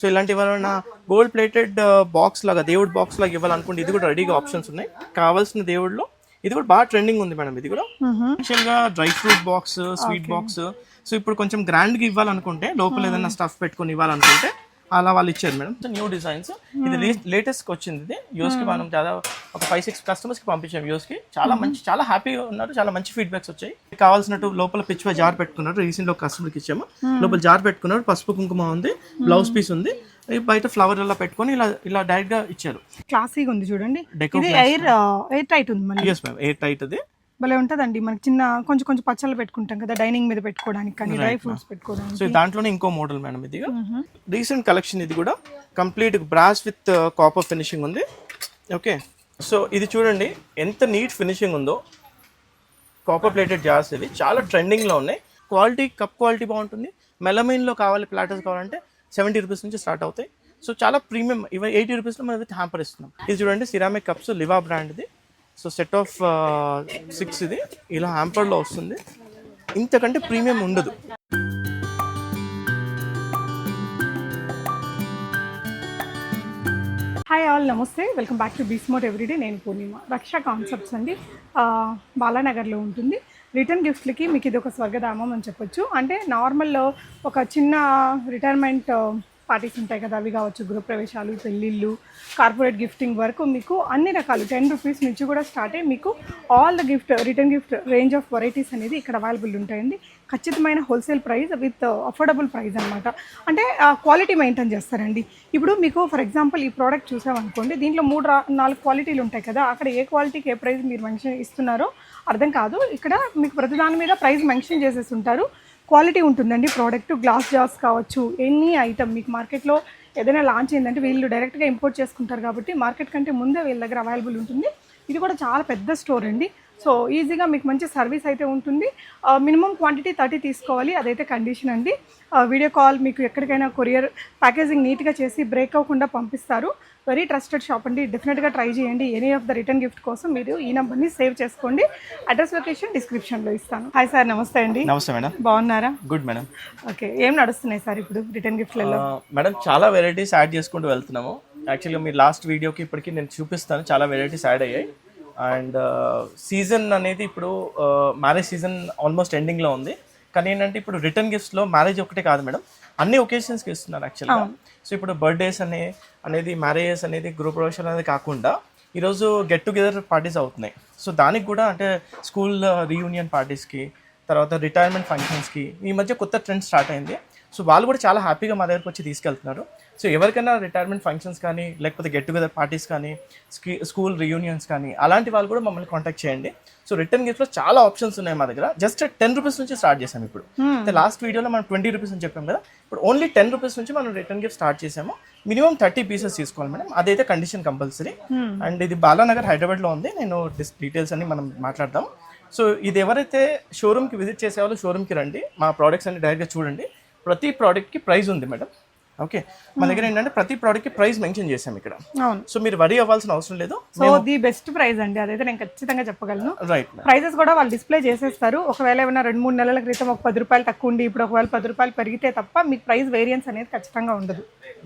So ఇలాంటి ఎవరైనా gold plated box లాగా దేవుడు బాక్స్ లాగా ఇవ్వాలనుకుంటే ఇది కూడా రెడీగా ఆప్షన్స్ ఉన్నాయి. కావాల్సిన దేవుడిలో ఇది కూడా బాగా ట్రెండింగ్ ఉంది మేడం ఇది కూడా. యాక్చువల్గా dry fruit box sweet box so ఇప్పుడు కొంచెం గ్రాండ్గా ఇవ్వాలనుకుంటే లోపల ఏదైనా స్టఫ్ పెట్టుకొని ఇవ్వాలనుకుంటే అలా వాళ్ళు ఇచ్చారు మేడం. న్యూ డిజైన్స్ ఇది లేటెస్ట్ వచ్చింది ఇది. యూస్కి మనం చాలా ఒక ఫైవ్ సిక్స్ కస్టమర్స్కి పంపించాం యూస్కి. చాలా మంచి చాలా హ్యాపీగా ఉన్నారు. చాలా మంచి ఫీడ్బ్యాక్స్ వచ్చాయి. కావాల్సినట్టు లోపల పిచ్చివా జార్ పెట్టుకున్నారు. రీసెంట్ ఒక కస్టమర్కి ఇచ్చాము. లోపల జార్ పెట్టుకున్నారు. పసుపు కుంకుమ ఉంది బ్లౌజ్ పీస్ ఉంది. బయట ఫ్లవర్ అలా పెట్టుకొని ఇలా ఇలా డైరెక్ట్గా ఇచ్చారు. క్లాసీగా ఉంది చూడండి. ఎయిర్ ఎయిర్ టైట్ ఉంది మళ్ళీ. ఎస్ మ్యామ్ ఎయిర్ టైట్ అది. భలే ఉంటదండి. మనకి చిన్న కొంచెం కొంచెం పచ్చళ్ళు పెట్టుకుంటాం కదా డైనింగ్ మీద పెట్టుకోవడానికి కానీ డ్రై ఫ్రూట్స్ పెట్టుకోవడానికి. సో దాంట్లోనే ఇంకో మోడల్ మేడం ఇది రీసెంట్ కలెక్షన్ ఇది కూడా. Complete brass with copper finishing ఉంది. ఓకే సో ఇది చూడండి. ఎంత నీట్ ఫినిషింగ్ ఉందో. కాపర్ ప్లేటెడ్ జార్స్ ఇవి. చాలా ట్రెండింగ్లో ఉన్నాయి. క్వాలిటీ కప్ క్వాలిటీ బాగుంటుంది. మెలమైన్లో కావాలి ప్లాటర్స్ కావాలంటే సెవెంటీ రూపీస్ నుంచి స్టార్ట్ అవుతాయి. సో చాలా ప్రీమియం ఇవి ఎయిటీ రూపీస్లో మనం విత్ హ్యాంపర్ ఇస్తున్నాం. ఇది చూడండి సిరామిక్ కప్స్ లివా బ్రాండ్ది సో సెట్ ఆఫ్ సిక్స్ ఇది. ఇలా హ్యాంపర్లో వస్తుంది. ఇంతకంటే ప్రీమియం ఉండదు. హాయ్ ఆల్ నమస్తే. వెల్కమ్ బ్యాక్ టు బీస్మోట్ ఎవ్రీడే నేను పూర్ణిమ. రక్ష కాన్సెప్ట్స్ అండి. బాలానగర్లో ఉంటుంది. రిటర్న్ గిఫ్ట్లకి మీకు ఇది ఒక స్వర్గధామం అని చెప్పొచ్చు. అంటే నార్మల్లో ఒక చిన్న రిటైర్మెంట్ పార్టీస్ ఉంటాయి కదా అవి కావచ్చు గృహప్రవేశాలు పెళ్ళిళ్ళు కార్పొరేట్ గిఫ్టింగ్ వరకు మీకు అన్ని రకాలు టెన్ రూపీస్ నుంచి కూడా స్టార్ట్ అయ్యి మీకు all the gift return gift range of varieties అనేది ఇక్కడ అవైలబుల్ ఉంటాయండి. ఖచ్చితమైన wholesale price with affordable price అనమాట అంటే క్వాలిటీ మెయింటైన్ చేస్తారండి. ఇప్పుడు మీకు ఫర్ ఎగ్జాంపుల్ ఈ ప్రోడక్ట్ చూసామనుకోండి దీంట్లో మూడు నాలుగు క్వాలిటీలు ఉంటాయి కదా అక్కడ ఏ క్వాలిటీకి ఏ ప్రైస్ మీరు మెన్షన్ ఇస్తున్నారో అర్థం కాదు. ఇక్కడ మీకు ప్రతిదాని మీద ప్రైస్ మెన్షన్ చేసేసి ఉంటారు. క్వాలిటీ ఉంటుందండి. ప్రోడక్ట్ గ్లాస్ జార్స్ కావచ్చు ఎనీ ఐటమ్ మీకు మార్కెట్లో ఏదైనా లాంచ్ అయిందంటే వీళ్ళు డైరెక్ట్గా ఇంపోర్ట్ చేసుకుంటారు కాబట్టి మార్కెట్ కంటే ముందే వీళ్ళ దగ్గర అవైలబుల్ ఉంటుంది. ఇది కూడా చాలా పెద్ద స్టోర్ అండి. సో ఈజీగా మీకు మంచి సర్వీస్ అయితే ఉంటుంది. మినిమం క్వాంటిటీ థర్టీ తీసుకోవాలి. అదైతే కండిషన్ అండి. వీడియో కాల్ మీకు ఎక్కడికైనా కొరియర్ ప్యాకేజింగ్ నీట్గా చేసి బ్రేక్ అవ్వకుండా పంపిస్తారు. వెరీ ట్రస్టెడ్ షాప్ అండి. డెఫినెట్గా ట్రై చేయండి. Any of the return gift కోసం మీరు ఈ నెంబర్ని సేవ్ చేసుకోండి. అడ్రస్ లొకేషన్ డిస్క్రిప్షన్లో ఇస్తాను. హాయ్ సార్ నమస్తే అండి. నమస్తే మేడం. బాగున్నారా? Good madam. ఓకే ఏం నడుస్తున్నాయి సార్ ఇప్పుడు రిటర్న్ గిఫ్ట్లలో? మేడం చాలా వెరైటీస్ యాడ్ చేసుకుంటూ వెళ్తున్నాము. యాక్చువల్గా మీ లాస్ట్ వీడియోకి ఇప్పటికి నేను చూపిస్తాను. చాలా వెరైటీస్ యాడ్ అయ్యాయి. అండ్ సీజన్ అనేది ఇప్పుడు మ్యారేజ్ సీజన్ ఆల్మోస్ట్ ఎండింగ్లో ఉంది. కానీ ఏంటంటే ఇప్పుడు రిటర్న్ గిఫ్ట్స్లో మ్యారేజ్ ఒకటే కాదు మేడం. అన్ని ఒకేషన్స్కి ఇస్తున్నారు యాక్చువల్గా. సో ఇప్పుడు బర్త్డేస్ అనే అనేది మ్యారేజెస్ అనేది గ్రూప్ ప్రొఫెషన్ అనేది కాకుండా ఈరోజు గెట్ టుగెదర్ పార్టీస్ అవుతున్నాయి. సో దానికి కూడా అంటే స్కూల్ రీయూనియన్ పార్టీస్కి తర్వాత రిటైర్మెంట్ ఫంక్షన్స్కి ఈ మధ్య కొత్త ట్రెండ్ స్టార్ట్ అయింది. సో వాళ్ళు కూడా చాలా హ్యాపీగా మా దగ్గరకు వచ్చి తీసుకెళ్తున్నారు. సో ఎవరికైనా రిటైర్మెంట్ ఫంక్షన్స్ కానీ లేకపోతే గెట్ టుగెదర్ పార్టీస్ కానీ స్కీ స్కూల్ రియూనియన్స్ కానీ అలాంటి వాళ్ళు కూడా మమ్మల్ని కాంటాక్ట్ చేయండి. సో రిటర్న్ గిఫ్ట్లో చాలా ఆప్షన్స్ ఉన్నాయి మా దగ్గర. జస్ట్ టెన్ రూపీస్ నుంచి స్టార్ట్ చేసాం ఇప్పుడు. లాస్ట్ వీడియోలో మనం ట్వంటీ రూపీస్ అని చెప్పాం కదా. ఇప్పుడు ఓన్లీ టెన్ రూపీస్ నుంచి మనం రిటర్న్ గిఫ్ట్ స్టార్ట్ చేసాము మినిమం థర్టీ పీసెస్ తీసుకోవాలి మేడం అదైతే కండిషన్ కంపల్సరీ అండ్ ఇది బాలానగర్ హైదరాబాద్లో ఉంది. నేను డీటెయిల్స్ అన్ని మనం మాట్లాడదాం. సో ఇది ఎవరైతే షోరూమ్కి విజిట్ చేసే వాళ్ళు షోరూమ్కి రండి. మా ప్రోడక్ట్స్ అన్ని డైరెక్ట్గా చూడండి. ప్రతి ప్రోడక్ట్కి ప్రైస్ ఉంది మేడం ఓకే. మన దగ్గర ఏంటంటే ప్రతి ప్రోడక్ట్కి ప్రైస్ మెన్షన్ చేసాం ఇక్కడ. సో మీరు వరీ అవ్వాల్సిన అవసరం లేదు. సో ది బెస్ట్ ప్రైస్ అండి. అదైతే నేను ఖచ్చితంగా చెప్పగలను. రైట్ ప్రైజెస్ కూడా వాళ్ళు డిస్ప్లే చేసేస్తారు. ఒకవేళ ఏమైనా రెండు మూడు నెలల క్రితం ఒక పది రూపాయలు తక్కువ ఉండి ఇప్పుడు ఒకవేళ పది రూపాయలు పెరిగితే తప్ప మీకు ప్రైస్ వేరియన్స్ అనేది ఖచ్చితంగా ఉండదు.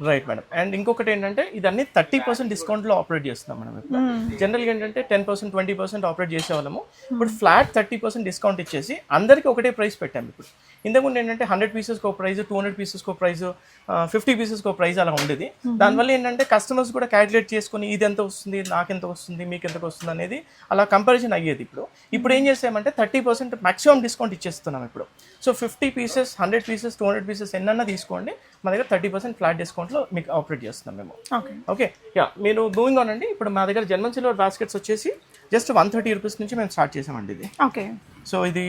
రైట్ మేడం అండ్ ఇంకొకటి ఏంటంటే ఇదన్నీ థర్టీ పర్సెంట్ డిస్కౌంట్లో ఆపరేట్ చేస్తున్నాం మనం ఇప్పుడు. జనరల్గా ఏంటంటే ten percent twenty percent operate చేసేవాళ్ళము. ఇప్పుడు ఫ్లాట్ థర్టీ పర్సెంట్ డిస్కౌంట్ ఇచ్చేసి అందరికీ ఒకటే ప్రైస్ పెట్టాము ఇప్పుడు. ఇంతకుముందు ఏంటంటే హండ్రెడ్ పీసెస్కి ఒక ప్రైస్ టూ హండ్రెడ్ పీసెస్కి ఒక ప్రైస్ ఫిఫ్టీ పీసెస్కి ఒక ప్రైస్ అలా ఉండేది. దానివల్ల ఏంటంటే కస్టమర్స్ కూడా క్యాలిక్యులేట్ చేసుకుని ఇది ఎంత వస్తుంది నాకు ఎంత వస్తుంది మీకు ఎంత వస్తుంది అనేది అలా కంపారిజన్ అయ్యేది ఇప్పుడు. ఇప్పుడు ఏం చేసామంటే థర్టీ పర్సెంట్ మాక్సిమం డిస్కౌంట్ ఇచ్చేస్తున్నాం ఇప్పుడు. So fifty pieces hundred pieces two hundred pieces ఎన్నన్నా తీసుకోండి మా దగ్గర థర్టీ పర్సెంట్ ఫ్లాట్ డిస్కౌంట్లో మీకు ఆపరేట్ చేస్తున్నాం మేము. ఓకే. ఓకే? యా మీరు మూవింగ్ ఆన్ అండి. ఇప్పుడు మా దగ్గర జర్మన్ సిల్వర్ బాస్కెట్స్ వచ్చేసి జస్ట్ వన్ థర్టీ రూపీస్ నుంచి మేము స్టార్ట్ చేసామండి ఇది. ఓకే. సో ఇది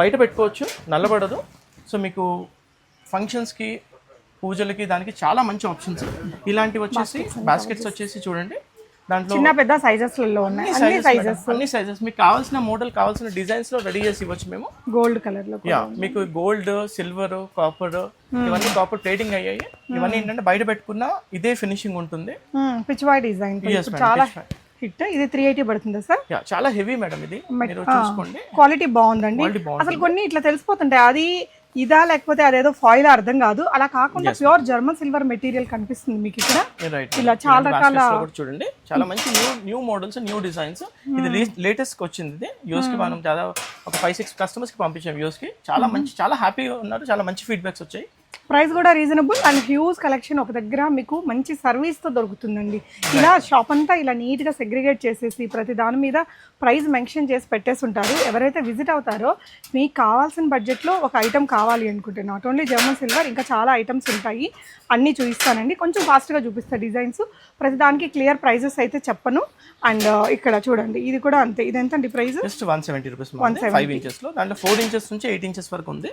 బయట పెట్టుకోవచ్చు నల్లబడదు. సో మీకు ఫంక్షన్స్కి పూజలకి దానికి చాలా మంచి ఆప్షన్స్ ఇలాంటివి వచ్చేసి బాస్కెట్స్ వచ్చేసి చూడండి. దాంట్లో చిన్న పెద్ద సైజెస్లలో ఉన్నాయి. అన్ని సైజెస్ అన్ని సైజెస్ మీకు కావాల్సిన మోడల్ కావాల్సిన డిజైన్స్లో రెడీ చేసి ఇవ్వచ్చు మేము. గోల్డ్ కలర్లో యా మీకు గోల్డ్ సిల్వర్ కాపర్ ఇవన్నీ కాపర్ ట్రేడింగ్ అయ్యాయి. ఇవన్నీ ఏంటంటే బయట పెట్టుకున్న ఇదే ఫినిషింగ్ ఉంటుంది. పిచ్చివాయ్ డిజైన్ Yes, madam, చాలా హిట్ ఇది త్రీ ఎయిటీ పడుతుందా సార్? చాలా హెవీ మేడం ఇది. మీరు చూసుకోండి. క్వాలిటీ బాగుందండి. అసలు కొన్ని ఇట్లా తెలిసిపోతుంటాయి. అది ఇదా లేకపోతే అదేదో ఫాయిల్ అర్థం కాదు. అలా కాకుండా ప్యూర్ జర్మన్ సిల్వర్ మెటీరియల్ కనిపిస్తుంది మీకు ఇక్కడ. ఇలా చాలా రకాల చూడండి. చాలా మంచి new new models new designs ఇది లేటెస్ట్ వచ్చింది ఇది. యూస్కి మనం చాలా ఒక ఫైవ్ సిక్స్ కస్టమర్స్కి పంపించాం యూస్కి. చాలా మంచి చాలా హ్యాపీగా ఉన్నారు. చాలా మంచి ఫీడ్బ్యాక్స్ వచ్చాయి. ప్రైస్ కూడా రీజనబుల్ అండ్ హ్యూజ్ కలెక్షన్ ఒక దగ్గర మీకు మంచి సర్వీస్తో దొరుకుతుందండి. ఇలా షాప్ అంతా ఇలా నీట్గా సెగ్రిగేట్ చేసేసి ప్రతి దాని మీద ప్రైస్ మెన్షన్ చేసి పెట్టేసి ఉంటారు ఎవరైతే విజిట్ అవుతారో మీకు కావాల్సిన బడ్జెట్లో ఒక ఐటమ్ కావాలి అనుకుంటే నాట్ ఓన్లీ జర్మన్ సిల్వర్ ఇంకా చాలా ఐటమ్స్ ఉంటాయి. అన్నీ చూపిస్తానండి. కొంచెం ఫాస్ట్గా చూపిస్తా డిజైన్స్ ప్రతి దానికి క్లియర్ ప్రైజెస్ అయితే చెప్పను. అండ్ ఇక్కడ చూడండి. ఇది కూడా అంతే. ఇది ఎంత అండి price just one seventy rupees five ఇంచెస్లో. దాంట్లో ఫోర్ ఇంచెస్ నుంచి ఎయిట్ ఇంచెస్ వరకు ఉంది.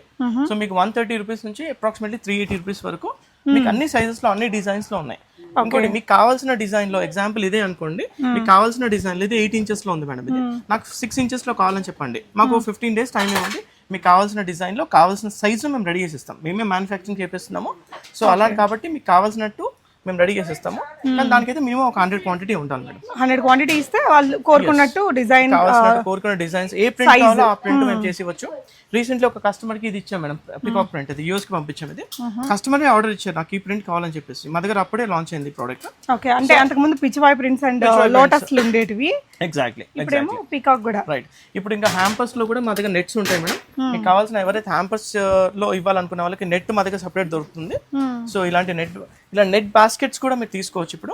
సో మీకు వన్ థర్టీ రూపీస్ నుంచి అప్రాక్సిమేట్లీ త్రీ ఎయిటీ రూపీస్ వరకు మీకు అన్ని సైజెస్లో అన్ని డిజైన్స్లో ఉన్నాయి. ఇంకోటి మీకు కావాల్సిన డిజైన్లో ఎగ్జాంపుల్ ఇదే అనుకోండి. మీకు కావాల్సిన డిజైన్ ఇది ఎయిట్ ఇంచెస్లో ఉంది మేడం ఇది. నాకు సిక్స్ ఇంచెస్లో కావాలని చెప్పండి. మాకు ఫిఫ్టీన్ డేస్ టైం ఇవ్వండి. మీకు కావాల్సిన డిజైన్లో కావాల్సిన సైజు మేము రెడీ చేసిస్తాం మేమే మ్యానుఫ్యాక్చరింగ్ చేపిస్తున్నాము. సో అలా కాబట్టి మీకు కావాల్సినట్టు మేము రెడీ చేసిస్తాము. కానీ దానికైతే మేము ఒక హండ్రెడ్ క్వాంటిటీ ఉండాలి మేడం. హండ్రెడ్ క్వాంటిటీ ఇస్తే వాళ్ళు కోరుకున్నట్టు డిజైన్ కావాల్సిన కోరుకున్న డిజైన్స్ ఏ ప్రింట్ కావాలో ఆ ప్రింట్ మేము చేసి ఇవ్వచ్చు రీసెంట్లీ ఒక కస్టమర్కి ఇది ఇచ్చాం మేడం పికాక్ ప్రింట్ ఇది యూఎస్కి పంపించాం ఇది. కస్టమర్ ఆర్డర్ ఇచ్చారు నాకు ఈ ప్రింట్ కావాలని చెప్పేసి. మా దగ్గర అప్పుడే లాంచ్ అయింది ప్రోడక్ట్ ఓకే అంటే అంతకుముందు పిచ్చివాయ్ ప్రింట్స్ అండ్ లోటస్లు ఉండేటివి. ఎగ్జాక్ట్లీ ఇప్పుడేమో పీకాక్ కూడా. రైట్ ఇప్పుడు ఇంకా హ్యాంపర్స్లో కూడా మా దగ్గర నెట్స్ ఉంటాయి మేడం. మీకు కావాల్సిన ఎవరైతే హ్యాంపర్స్లో ఇవ్వాలనుకునే వాళ్ళకి నెట్ మా దగ్గర సపరేట్ దొరుకుతుంది. సో ఇలాంటి నెట్ ఇలా నెట్ బాస్కెట్స్ కూడా మీరు తీసుకోవచ్చు ఇప్పుడు.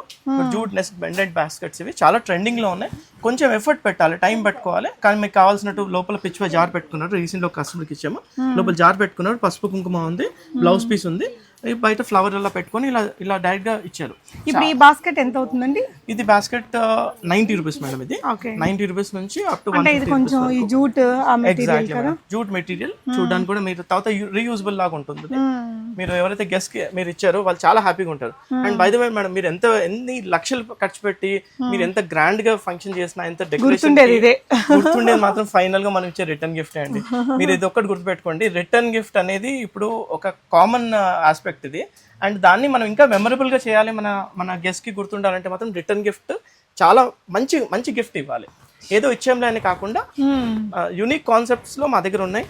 జూట్ నెస్ట్ బెండెడ్ బాస్కెట్స్ ఇవి చాలా ట్రెండింగ్లో ఉన్నాయి. కొంచెం ఎఫర్ట్ పెట్టాలి టైం పెట్టుకోవాలి. కానీ మీకు కావాల్సినట్టు లోపల పిచ్చివ జార్ పెట్టుకున్నారు. రీసెంట్ ఒక కస్టమర్కి ఇచ్చాము. లోపల జార్ పెట్టుకున్నారు. పసుపు కుంకుమ ఉంది బ్లౌజ్ పీస్ ఉంది. బయట ఫ్లవర్ అలా పెట్టుకొని ఇలా ఇలా డైరెక్ట్గా ఇచ్చారు. ఇప్పుడు ఈ బాస్కెట్ ఎంత అవుతుందండి? ఇది బాస్కెట్ నైన్టీ రూపీస్ మేడం ఇది. నైన్టీ రూపీస్ నుంచి అప్ టు ఇది కొంచెం ఈ జూట్ జూట్ మెటీరియల్ చూడడానికి కూడా మీరు తర్వాత రీయూజబుల్ లాగా ఉంటుంది ఇది. మీరు ఎవరైతే గెస్ట్కి మీరు ఇచ్చారో వాళ్ళు చాలా హ్యాపీగా ఉంటారు. And by the way madam మీరు ఎంత ఎన్ని లక్షలు ఖర్చు పెట్టి మీరు ఎంత గ్రాండ్గా ఫంక్షన్ చేసినా ఎంత డెకరేషన్ గుర్తుండేది మాత్రం ఫైనల్గా మనం ఇచ్చే రిటర్న్ గిఫ్ట్ అండి. మీరు ఇది ఒక్కటి గుర్తుపెట్టుకోండి. రిటర్న్ గిఫ్ట్ అనేది ఇప్పుడు ఒక కామన్ ఆస్పెక్ట్ ఇది అండ్ దాన్ని మనం ఇంకా మెమరబుల్గా చేయాలి మన మన గెస్ట్కి గుర్తుండాలంటే మాత్రం రిటర్న్ గిఫ్ట్ చాలా మంచి మంచి గిఫ్ట్ ఇవ్వాలి. ఏదో ఇచ్చేంలే అని కాకుండా యూనిక్ కాన్సెప్ట్స్లో మా దగ్గర ఉన్నాయి.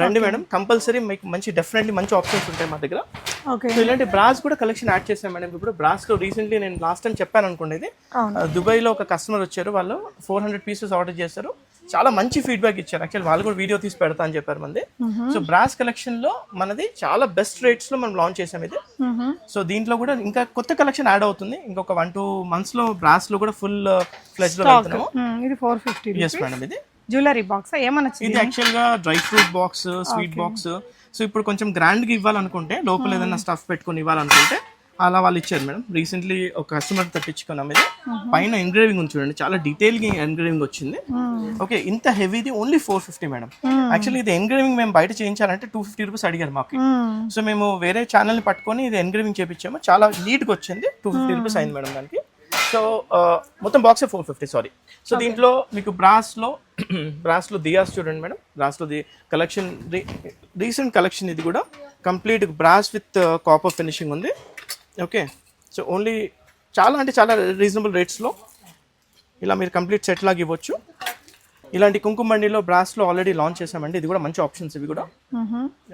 రండి మేడం. కంపల్సరీ మీకు మంచి డెఫినెట్లీ మంచి ఆప్షన్స్ ఉంటాయి మా దగ్గర. సో ఇలాంటి బ్రాస్ కూడా కలెక్షన్ యాడ్ చేసాం మేడం. ఇప్పుడు బ్రాస్లో రీసెంట్లీ నేను లాస్ట్ టైం చెప్పాను అనుకోండి ఇది. దుబాయ్లో ఒక కస్టమర్ వచ్చారు. వాళ్ళు ఫోర్ హండ్రెడ్ పీసెస్ ఆర్డర్ చేశారు. చాలా మంచి ఫీడ్బ్యాక్ ఇచ్చారు. యాక్చువల్ వాళ్ళు కూడా వీడియో తీసి పెడతా అని చెప్పారు మంది. సో బ్రాస్ కలెక్షన్లో మనది చాలా బెస్ట్ రేట్స్లో మనం లాంచ్ చేసాం ఇది. సో దీంట్లో కూడా ఇంకా కొత్త కలెక్షన్ యాడ్ అవుతుంది. ఇంకొక వన్ టూ మంత్స్లో బ్రాస్లో కూడా ఫుల్ ఫ్లెజ్లో వెళ్తున్నాము ఇది ఫోర్ ఫిఫ్టీ ఎస్ మేడం ఇది. జ్యువెలరీ బాక్స్ ఏమన్నా ఇది యాక్చువల్గా dry fruit box sweet box so ఇప్పుడు కొంచెం గ్రాండ్గా ఇవ్వాలనుకుంటే లోపల ఏదైనా స్టఫ్ పెట్టుకొని ఇవ్వాలనుకుంటే అలా వాళ్ళు ఇచ్చారు మేడం. రీసెంట్లీ ఒక కస్టమర్ తప్పించుకున్నాం ఇది పైన ఎంగ్రేవింగ్ ఉంది చూడండి. చాలా డీటెయిల్గా ఎంగ్రేవింగ్ వచ్చింది. ఓకే ఇంత హెవీది only four fifty madam. Actually ఇది ఎంగ్రేవింగ్ మేము బయట చేయించాలంటే టూ ఫిఫ్టీ రూపీస్ అడిగారు మాకు. సో మేము వేరే ఛానల్ని పట్టుకొని ఇది ఎంగ్రేవింగ్ చేపించాము. చాలా నీట్గా వచ్చింది. టూ ఫిఫ్టీ రూపీస్ అయింది మేడం దానికి. సో మొత్తం box four fifty sorry so దీంట్లో మీకు బ్రాస్లో బ్రాస్లో దియాస్ చూడండి మేడం. బ్రాస్లో ది కలెక్షన్ రీసెంట్ కలెక్షన్ ఇది కూడా complete brass with copper finishing ఉంది. ఓకే సో ఓన్లీ చాలా అంటే చాలా రీజనబుల్ రేట్స్లో ఇలా మీరు కంప్లీట్ సెట్ లాగా ఇవ్వచ్చు. ఇలాంటి కుంకుమ బండిలో బ్రాస్లో ఆల్రెడీ లాంచ్ చేసామండి ఇది కూడా మంచి ఆప్షన్స్ ఇవి కూడా.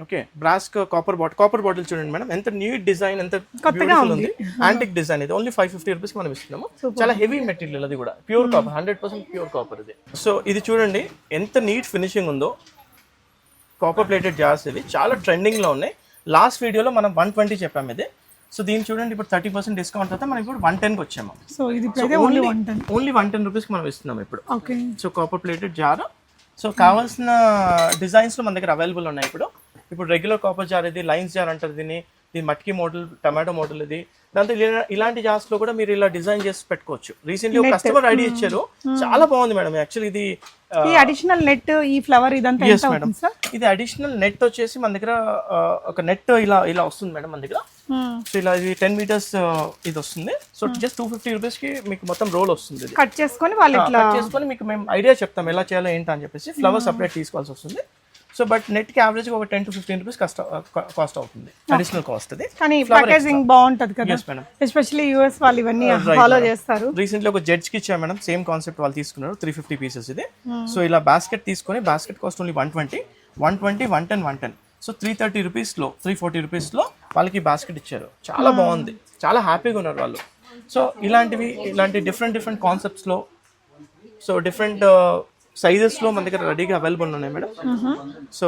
Okay brass copper bottle copper bottle చూడండి మేడం. ఎంత నీట్ డిజైన్ ఎంత బ్యూటిఫుల్ ఉంది. యాంటిక్ డిజైన్ ఇది. ఓన్లీ ఫైవ్ ఫిఫ్టీ రూపీస్ మనం ఇస్తున్నాము. చాలా హెవీ మెటీరియల్ అది కూడా. Pure copper hundred percent pure copper ఇది. సో ఇది చూడండి. ఎంత నీట్ ఫినిషింగ్ ఉందో. కాపర్ ప్లేటెడ్ జార్స్ ఇవి. చాలా ట్రెండింగ్లో ఉన్నాయి. లాస్ట్ వీడియోలో మనం వన్ ట్వంటీ చెప్పాము ఇది. సో దీన్ని చూడండి ఇప్పుడు థర్టీ పర్సెంట్ డిస్కౌంట్ అయితే మనం ఇప్పుడు వన్ టెన్కి వచ్చాము. సో ఇది only one ten. Only one ten రూపీస్కి మనం ఇస్తున్నాం ఇప్పుడు. Okay. So copper plated jar so కావాల్సిన డిజైన్స్ మన దగ్గర అవైలబుల్ ఉన్నాయి ఇప్పుడు. ఇప్పుడు రెగ్యులర్ కాపర్ జార్ ఇది లైన్స్ జార్ అంటారు దీన్ని. ఇది మట్కి మోడల్ టమాటో మోడల్ ఇది. దాంతో ఇలా- ఇలాంటి జార్స్లో కూడా మీరు ఇలా డిజైన్ చేసి పెట్టుకోవచ్చు. రీసెంట్లీ ఒక కస్టమర్ ఐడియా ఇచ్చారు. చాలా బాగుంది మేడం. యాక్చువల్లీ ఇది అడిషనల్ నెట్ ఈ ఫ్లవర్ ఇదంతా ఎంత మేడం అవుతుంది సార్ ఇది అడిషనల్ నెట్ వచ్చేసి మన దగ్గర ఒక నెట్ ఇలా ఇలా వస్తుంది మేడం మన దగ్గర. సో ఇలా ఇది టెన్ మీటర్స్ ఇది వస్తుంది. సో జస్ట్ టూ ఫిఫ్టీ రూపీస్కి మీకు మొత్తం రోల్ వస్తుంది కట్ చేసుకొని వాళ్ళు కట్ చేసుకొని మీకు మేము ఐడియా చెప్తాం ఎలా చేయాలో ఏంటి అని చెప్పేసి. ఫ్లవర్ సపరేట్ తీసుకోవాల్సి వస్తుంది. సో బట్ నెట్కి యావరేజ్ ఒక ten to fifteen rupees cost cost అవుతుంది. అడిషనల్ కాస్ట్ అది. కానీ ప్యాకేజింగ్ బాగుంటది కదా. మేడం ఎస్పెషల్లీ యూఎస్ వాళ్ళు ఇవన్నీ ఫాలో చేస్తారు. రీసెంట్లీ ఒక జడ్జ్కి ఇచ్చాం మేడం సేమ్ కాన్సెప్ట్ వాళ్ళు తీసుకున్నారు. త్రీ ఫిఫ్టీ పీసెస్ ఇది. సో ఇలా బాస్కెట్ తీసుకొని basket cost only one twenty one twenty one ten one ten. So three thirty రూపీస్లో త్రీ ఫార్టీ రూపీస్లో వాళ్ళకి బాస్కెట్ ఇచ్చారు. చాలా బాగుంది. చాలా హ్యాపీగా ఉన్నారు వాళ్ళు. సో ఇలాంటివి ఇలాంటి డిఫరెంట్ డిఫరెంట్ కాన్సెప్ట్స్లో సో డిఫరెంట్ సైజెస్లో మన దగ్గర రెడీగా అవైలబుల్ ఉన్నాయి మేడం. సో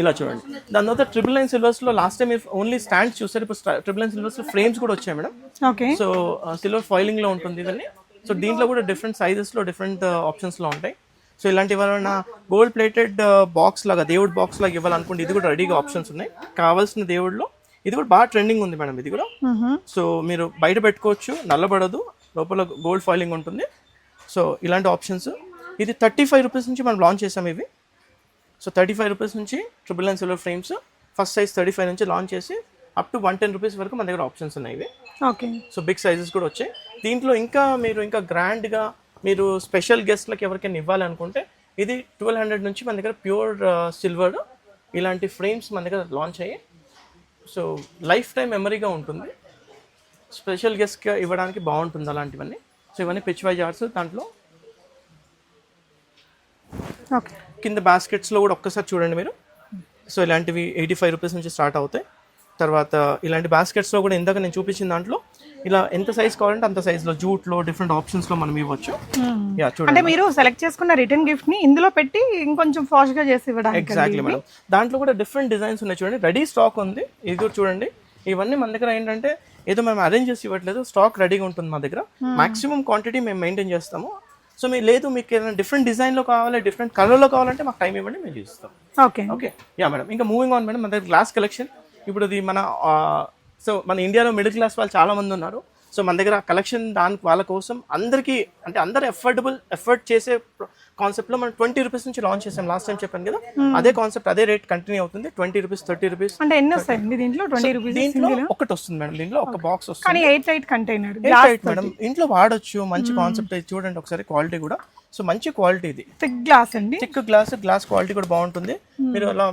ఇలా చూడండి. దాని తర్వాత ట్రిపుల్ నైన్ సిల్వర్స్లో లాస్ట్ టైం ఓన్లీ స్టాండ్స్ చూసారు. ఇప్పుడు ట్రిపుల్ నైన్ సిల్వర్స్లో ఫ్రేమ్స్ కూడా వచ్చాయి మేడం. ఓకే. సో సిల్వర్ ఫాయిలింగ్లో ఉంటుంది ఇవన్నీ. సో దీంట్లో కూడా డిఫరెంట్ సైజెస్లో డిఫరెంట్ ఆప్షన్స్లో ఉంటాయి. సో ఇలాంటి ఎవరైనా గోల్డ్ ప్లేటెడ్ బాక్స్ లాగా దేవుడు బాక్స్ లాగా ఇవ్వాలనుకుంటే ఇది కూడా రెడీగా ఆప్షన్స్ ఉన్నాయి. కావాల్సిన దేవుడిలో ఇది కూడా బాగా ట్రెండింగ్ ఉంది మేడం ఇది కూడా. సో మీరు బయట పెట్టుకోవచ్చు నల్లబడదు లోపల గోల్డ్ ఫాయిలింగ్ ఉంటుంది. సో ఇలాంటి ఆప్షన్స్ ఇది థర్టీ ఫైవ్ రూపీస్ నుంచి మనం లాంచ్ చేసాం ఇవి. సో థర్టీ ఫైవ్ రూపీస్ నుంచి triple nine silver frames first size thirty five నుంచి లాంచ్ చేసి up to one ten rupees వరకు మన దగ్గర ఆప్షన్స్ ఉన్నాయి ఇవి. ఓకే సో బిగ్ సైజెస్ కూడా వచ్చాయి. దీంట్లో ఇంకా మీరు ఇంకా గ్రాండ్గా మీరు స్పెషల్ గెస్ట్లకు ఎవరికైనా ఇవ్వాలనుకుంటే ఇది ట్వెల్వ్ హండ్రెడ్ నుంచి మన దగ్గర ప్యూర్ సిల్వర్ ఇలాంటి ఫ్రేమ్స్ మన దగ్గర లాంచ్ అయ్యి సో లైఫ్ టైం మెమరీగా ఉంటుంది. స్పెషల్ గెస్ట్గా ఇవ్వడానికి బాగుంటుంది అలాంటివన్నీ. సో ఇవన్నీ పిచ్ వై జార్స్ దాంట్లో. కింద బాస్కెట్స్లో కూడా ఒక్కసారి చూడండి మీరు. సో ఇలాంటివి ఎయిటీ ఫైవ్ రూపీస్ నుంచి స్టార్ట్ అవుతాయి. తర్వాత ఇలాంటి బాస్కెట్స్లో కూడా ఇందాక నేను చూపించిన దాంట్లో ఇలా ఎంత సైజ్ కావాలంటే అంత సైజ్లో జూట్లో డిఫరెంట్ ఆప్షన్స్లో మనం ఇవ్వచ్చు. యా చూడండి అంటే మీరు సెలెక్ట్ చేసుకున్న రిటర్న్ గిఫ్ట్ని ఇందులో పెట్టి ఇంకొంచెం ఫాస్ట్గా చేసి ఇవ్వడానికి ఎగ్జాక్ట్లీ మేడం దాంట్లో కూడా డిఫరెంట్ డిజైన్స్ ఉన్నాయి చూడండి. రెడీ స్టాక్ ఉంది. ఇది కూడా చూడండి. ఇవన్నీ మన దగ్గర ఏంటంటే ఏదో మేము అరేంజ్ చేసి ఇవ్వట్లేదు. స్టాక్ రెడీగా ఉంటుంది మా దగ్గర. మాక్సిమం క్వాంటిటీ మేము మెయింటైన్ చేస్తాము. సో మీరు లేదు మీకు ఏదైనా డిఫరెంట్ డిజైన్లో కావాలి డిఫరెంట్ కలర్లో కావాలంటే మాకు టైం ఇవ్వండి మేము చేస్తాం. ఓకే ఓకే యా మేడం ఇంకా మూవింగ్ ఆన్ మేడం మన దగ్గర గ్లాస్ కలెక్షన్ ఇప్పుడు ఇది మన సో మన ఇండియాలో మిడిల్ క్లాస్ వాళ్ళు చాలా మంది ఉన్నారు. సో మన దగ్గర కలెక్షన్ దాని వాళ్ళ కోసం అందరికీ అంటే అందరు ఎఫర్డబుల్ ఎఫర్ట్ చేసే కాన్సెప్ట్లో మనం ట్వంటీ రూపీస్ నుంచి లాంచ్ చేసాం. లాస్ట్ టైం చెప్పాను కదా. అదే కాన్సెప్ట్ అదే రేట్ కంటిన్యూ అవుతుంది. ట్వంటీ రూపీస్ థర్టీ రూపీస్ అంటే ఎన్ని వస్తాయండి దీంట్లో ట్వంటీ రూపీస్ దీంట్లో ఒకటి వస్తుంది మేడం. దీంట్లో ఒక బాక్స్ వస్తుంది. కానీ eight eight container eight madam. ఇంట్లో వాడొచ్చు. మంచి కాన్సెప్ట్ చూడండి ఒకసారి క్వాలిటీ కూడా. సో మంచి క్వాలిటీ ఇది. థిక్ గ్లాస్ అండి? థిక్ గ్లాస్ గ్లాస్ క్వాలిటీ కూడా బాగుంటుంది. మీరు అలా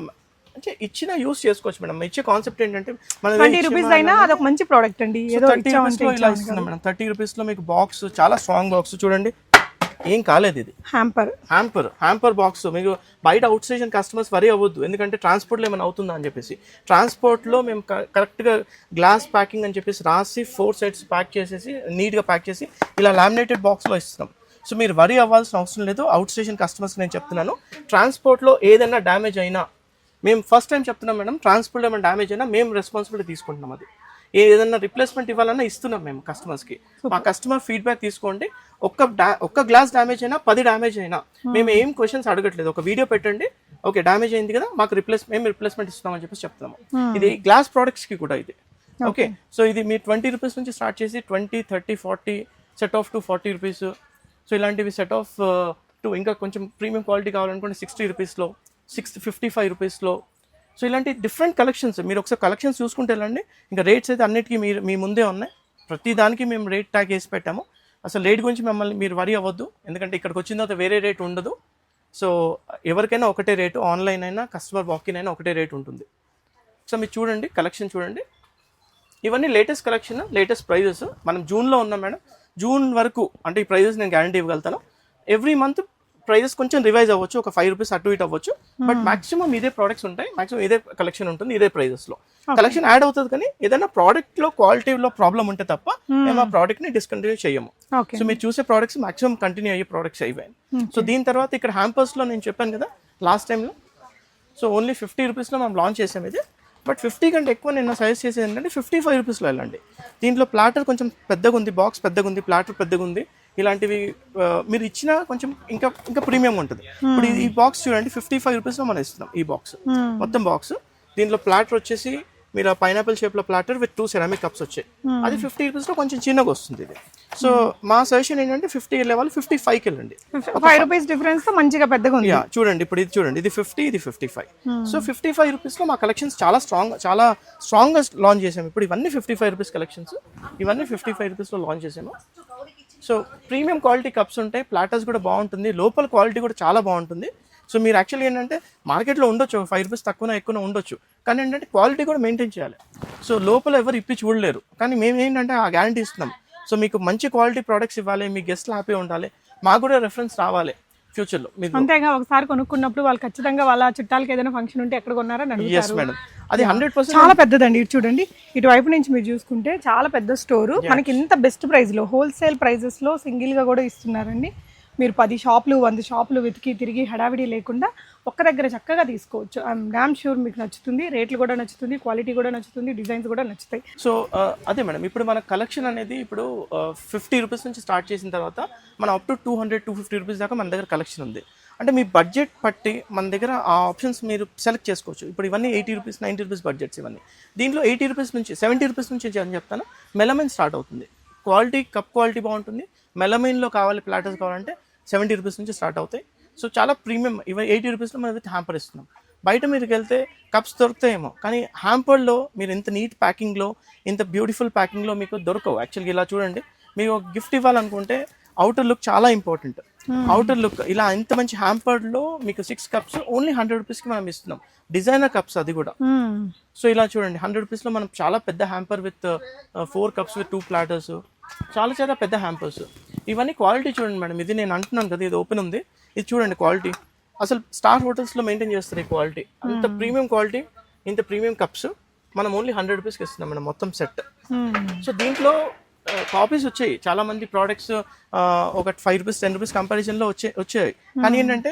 అంటే ఇచ్చిన యూస్ చేసుకోవచ్చు మేడం. ఇచ్చే కాన్సెప్ట్ ఏంటంటే మన ట్వంటీ రూపీస్ అయినా అదొక మంచి ప్రోడక్ట్ అండి. ఏదో థర్టీ రూపీస్లో ఇలా మేడం. థర్టీ రూపీస్లో మీకు బాక్స్ చాలా స్ట్రాంగ్ బాక్స్ చూడండి. ఏం కాలేదు ఇది. హ్యాంపర్ హ్యాంపర్ హ్యాంపర్ బాక్స్ మీకు బయట అవుట్ స్టేషన్ కస్టమర్స్ వరీ అవ్వద్దు. ఎందుకంటే ట్రాన్స్పోర్ట్లో ఏమైనా అవుతుందా అని చెప్పేసి. ట్రాన్స్పోర్ట్లో మేము కరెక్ట్గా గ్లాస్ ప్యాకింగ్ అని చెప్పేసి రాసి ఫోర్ సైడ్స్ ప్యాక్ చేసేసి నీట్గా ప్యాక్ చేసి ఇలా లామినేటెడ్ బాక్స్లో ఇస్తున్నాం. సో మీరు వరీ అవ్వాల్సిన అవసరం లేదు. అవుట్ స్టేషన్ కస్టమర్స్ నేను చెప్తున్నాను. ట్రాన్స్పోర్ట్లో ఏదైనా డ్యామేజ్ అయినా మేము ఫస్ట్ టైం చెప్తున్నాం మేడం ట్రాన్స్పోర్ట్ ఏమైనా డ్యామేజ్ అయినా మేము రెస్పాన్సిబిలిటీ తీసుకుంటున్నాం అది. ఏదైనా రిప్లేస్మెంట్ ఇవ్వాలన్నా ఇస్తున్నాం మేము కస్టమర్స్కి మా కస్టమర్ ఫీడ్బ్యాక్ తీసుకోండి. ఒక్క ఒక్క గ్లాస్ డ్యామేజ్ అయినా పది డ్యామేజ్ అయినా మేము ఏం క్వశ్చన్స్ అడగట్లేదు. ఒక వీడియో పెట్టండి. ఓకే డ్యామేజ్ అయింది కదా మాకు రిప్లేస్ మేము రిప్లేస్మెంట్ ఇస్తామని చెప్పేసి చెప్తాము ఇది గ్లాస్ ప్రోడక్ట్స్కి కూడా ఇది. ఓకే సో ఇది మీ ట్వంటీ రూపీస్ నుంచి స్టార్ట్ చేసి twenty thirty forty set of two forty rupees so ఇలాంటివి సెట్ ఆఫ్ టు ఇంకా కొంచెం ప్రీమియం క్వాలిటీ కావాలనుకుంటే సిక్స్టీ రూపీస్లో సిక్స్ ఫిఫ్టీ ఫైవ్ రూపీస్లో. సో ఇలాంటి డిఫరెంట్ కలెక్షన్స్ మీరు ఒకసారి కలెక్షన్స్ చూసుకుంటే వెళ్ళండి. ఇంకా రేట్స్ అయితే అన్నిటికీ మీరు మీ ముందే ఉన్నాయి. ప్రతి దానికి మేము రేట్ ట్యాగ్ వేసి పెట్టాము. అసలు రేట్ గురించి మిమ్మల్ని మీరు వరి అవ్వద్దు. ఎందుకంటే ఇక్కడికి వచ్చిన తర్వాత వేరే రేట్ ఉండదు. సో ఎవరికైనా ఒకటే రేటు ఆన్లైన్ అయినా కస్టమర్ వాకిన్ అయినా ఒకటే రేట్ ఉంటుంది. సో మీరు చూడండి కలెక్షన్ చూడండి. ఇవన్నీ లేటెస్ట్ కలెక్షన్ లేటెస్ట్ ప్రైజెస్ మనం జూన్లో ఉన్నాం మేడం. జూన్ వరకు అంటే ఈ ప్రైజెస్ నేను గ్యారంటీ ఇవ్వగలుగుతాను. ఎవ్రీ మంత్ ప్రైజెస్ కొంచెం రివైజ్ అవ్వచ్చు ఒక ఫైవ్ రూపీస్ అటు ఇటు అవ్వచ్చు. బట్ మాక్సిమం ఇదే ప్రోడక్ట్స్ ఉంటాయి మాక్సిమం ఇదే కలెక్షన్ ఉంటుంది ఇదే ప్రైజెస్లో. కలెక్షన్ యాడ్ అవుతుంది కానీ ఏదైనా ప్రోడక్ట్లో క్వాలిటీలో ప్రాబ్లం ఉంటే తప్ప మేము ఆ ప్రోడక్ట్ని డిస్కంటిన్యూ చేయము. సో మీరు చూసే ప్రోడక్ట్స్ మాక్సిమం కంటిన్యూ అయ్యే ప్రోడక్ట్స్ అయిపోయాయి. సో దీని తర్వాత ఇక్కడ హ్యాంపర్స్లో నేను చెప్పాను కదా లాస్ట్ టైంలో సో ఓన్లీ ఫిఫ్టీ రూపీస్లో మనం లాంచ్ చేసాం ఇది. బట్ ఫిఫ్టీ కంటే ఎక్కువ నేను సజెస్ట్ చేసేది ఏంటంటే ఫిఫ్టీ ఫైవ్ రూపీస్లో వెళ్ళండి. దీంట్లో ప్లాటర్ కొంచెం పెద్దగా ఉంది బాక్స్ పెద్దగా ఉంది ప్లాటర్ పెద్దగా ఉంది ఇలాంటివి ఆ, మీరు ఇచ్చిన కొంచెం ఇంకా ఇంకా ప్రీమియం ఉంటుంది. ఇప్పుడు ఈ- ఈ బాక్స్ చూడండి ఫిఫ్టీ ఫైవ్ రూపీస్లో మనం ఇస్తున్నాం ఈ బాక్స్. మొత్తం బాక్స్. దీంట్లో ప్లాటర్ వచ్చేసి మీరు పైనాపిల్ షేప్లో platter with two ceramic cups వచ్చాయి. అది ఫిఫ్టీ రూపీస్లో కొంచెం చిన్నగా వస్తుంది ఇది. సో మా సజెషన్ ఏంటంటే ఫిఫ్టీ వెళ్ళే వాళ్ళు ఫిఫ్టీ ఫైవ్కి వెళ్ళండి. ఫైవ్ రూపీస్ డిఫరెన్స్తో మంచిగా పెద్దగా ఉంది. చూడండి ఇప్పుడు ఇది చూడండి ఇది ఫిఫ్టీ ఇది fifty five. So fifty five రూపీస్లో మా కలెక్షన్స్ చాలా స్ట్రాంగ్ చాలా స్ట్రాంగ్గా లాంచ్ చేసాము ఇప్పుడు ఇవన్నీ ఫిఫ్టీ ఫైవ్ రూపీస్ కలెక్షన్స్. ఇవన్నీ ఫిఫ్టీ ఫైవ్ రూపీస్లో లాంచ్ చేసాము సో ప్రీమియం క్వాలిటీ కప్స్ ఉంటాయి ప్లాటర్స్ కూడా బాగుంటుంది. లోపల క్వాలిటీ కూడా చాలా బాగుంటుంది. సో మీరు యాక్చువల్లీ ఏంటంటే మార్కెట్లో ఉండొచ్చు. ఫైవ్ రూపీస్ తక్కువ ఎక్కువ ఉండొచ్చు. కానీ ఏంటంటే క్వాలిటీ కూడా మెయింటైన్ చేయాలి. సో లోపల ఎవరు ఇప్పి చూడలేరు. కానీ మేము ఏంటంటే ఆ గ్యారంటీ ఇస్తున్నాం. సో మీకు మంచి క్వాలిటీ ప్రోడక్ట్స్ ఇవ్వాలి. మీ గెస్ట్లు హ్యాపీ ఉండాలి. మాకు కూడా రెఫరెన్స్ రావాలి. ఫ్యూచర్లో అంతేగా ఒకసారి కొనుక్కున్నప్పుడు వాళ్ళు ఖచ్చితంగా వాళ్ళ చుట్టాలకి ఏదైనా ఫంక్షన్ ఉంటే ఎక్కడ కొన్నారని అడుగుతారు. మేడం అది హండ్రెడ్ పర్సెంట్ చాలా పెద్దదండి ఇటు చూడండి. ఇటువైపు నుంచి మీరు చూసుకుంటే చాలా పెద్ద స్టోర్ మనకి ఇంత బెస్ట్ ప్రైస్లో హోల్సేల్ ప్రైజెస్లో సింగిల్గా కూడా ఇస్తున్నారండి. మీరు పది షాపులు వంద షాపులు వెతికి తిరిగి హడావిడి లేకుండా ఒక్క దగ్గర చక్కగా తీసుకోవచ్చు. ఐఎమ్ డామ్ షూర్ మీకు నచ్చుతుంది. రేట్లు కూడా నచ్చుతుంది క్వాలిటీ కూడా నచ్చుతుంది డిజైన్స్ కూడా నచ్చుతాయి. సో uh, అదే మేడం ఇప్పుడు మన కలెక్షన్ అనేది ఇప్పుడు uh, ఫిఫ్టీ రూపీస్ నుంచి స్టార్ట్ చేసిన తర్వాత మనం up to two hundred two fifty rupees దాకా మన దగ్గర కలెక్షన్ ఉంది. అంటే మీ బడ్జెట్ పట్టి మన దగ్గర ఆ ఆప్షన్స్ మీరు సెలెక్ట్ చేసుకోవచ్చు. ఇప్పుడు ఇవన్నీ eighty rupees ninety rupees budgets ఇవన్నీ. దీంట్లో ఎయిటీ రూపీస్ నుంచి సెవెంటీ రూపీస్ నుంచి అని చెప్తాను? మెలమైన్ స్టార్ట్ అవుతుంది. క్వాలిటీ కప్ క్వాలిటీ బాగుంటుంది. మెలమైన్లో కావాలి ప్లాటర్స్ కావాలంటే సెవెంటీ రూపీస్ నుంచి స్టార్ట్ అవుతాయి. సో చాలా ప్రీమియం ఇవి ఎయిటీ రూపీస్లో మనం విత్ హ్యాంపర్ ఇస్తున్నాం. బయట మీరు వెళ్తే కప్స్ దొరుకుతాయేమో కానీ హ్యాంపర్లో మీరు ఇంత నీట్ ప్యాకింగ్లో ఇంత బ్యూటిఫుల్ ప్యాకింగ్లో మీకు దొరకవు. యాక్చువల్గా ఇలా చూడండి మీకు ఒక గిఫ్ట్ ఇవ్వాలనుకుంటే అవుటర్ లుక్ చాలా ఇంపార్టెంట్ అవుటర్ లుక్ ఇలా ఇంత మంచి హ్యాంపర్లో మీకు సిక్స్ కప్స్ ఓన్లీ హండ్రెడ్ రూపీస్కి మనం ఇస్తున్నాం. డిజైనర్ కప్స్ అది కూడా. సో ఇలా చూడండి హండ్రెడ్ రూపీస్లో మనం చాలా పెద్ద hamper with four cups with two platters చాలా చాలా పెద్ద హ్యాంపర్స్ ఇవన్నీ క్వాలిటీ చూడండి మేడం. ఇది నేను అంటున్నాను కదా ఇది ఓపెన్ ఉంది. ఇది చూడండి క్వాలిటీ అసలు స్టార్ హోటల్స్లో మెయింటైన్ చేస్తారు ఈ క్వాలిటీ అంత ప్రీమియం క్వాలిటీ ఇంత ప్రీమియం కప్స్ మనం ఓన్లీ హండ్రెడ్ రూపీస్కి ఇస్తున్నాం మేడం మొత్తం సెట్ సో దీంట్లో కాపీస్ వచ్చాయి. చాలా మంది ప్రోడక్ట్స్ ఒక ఫైవ్ రూపీస్ టెన్ రూపీస్ కంపారిజన్లో వచ్చే వచ్చాయి. కానీ ఏంటంటే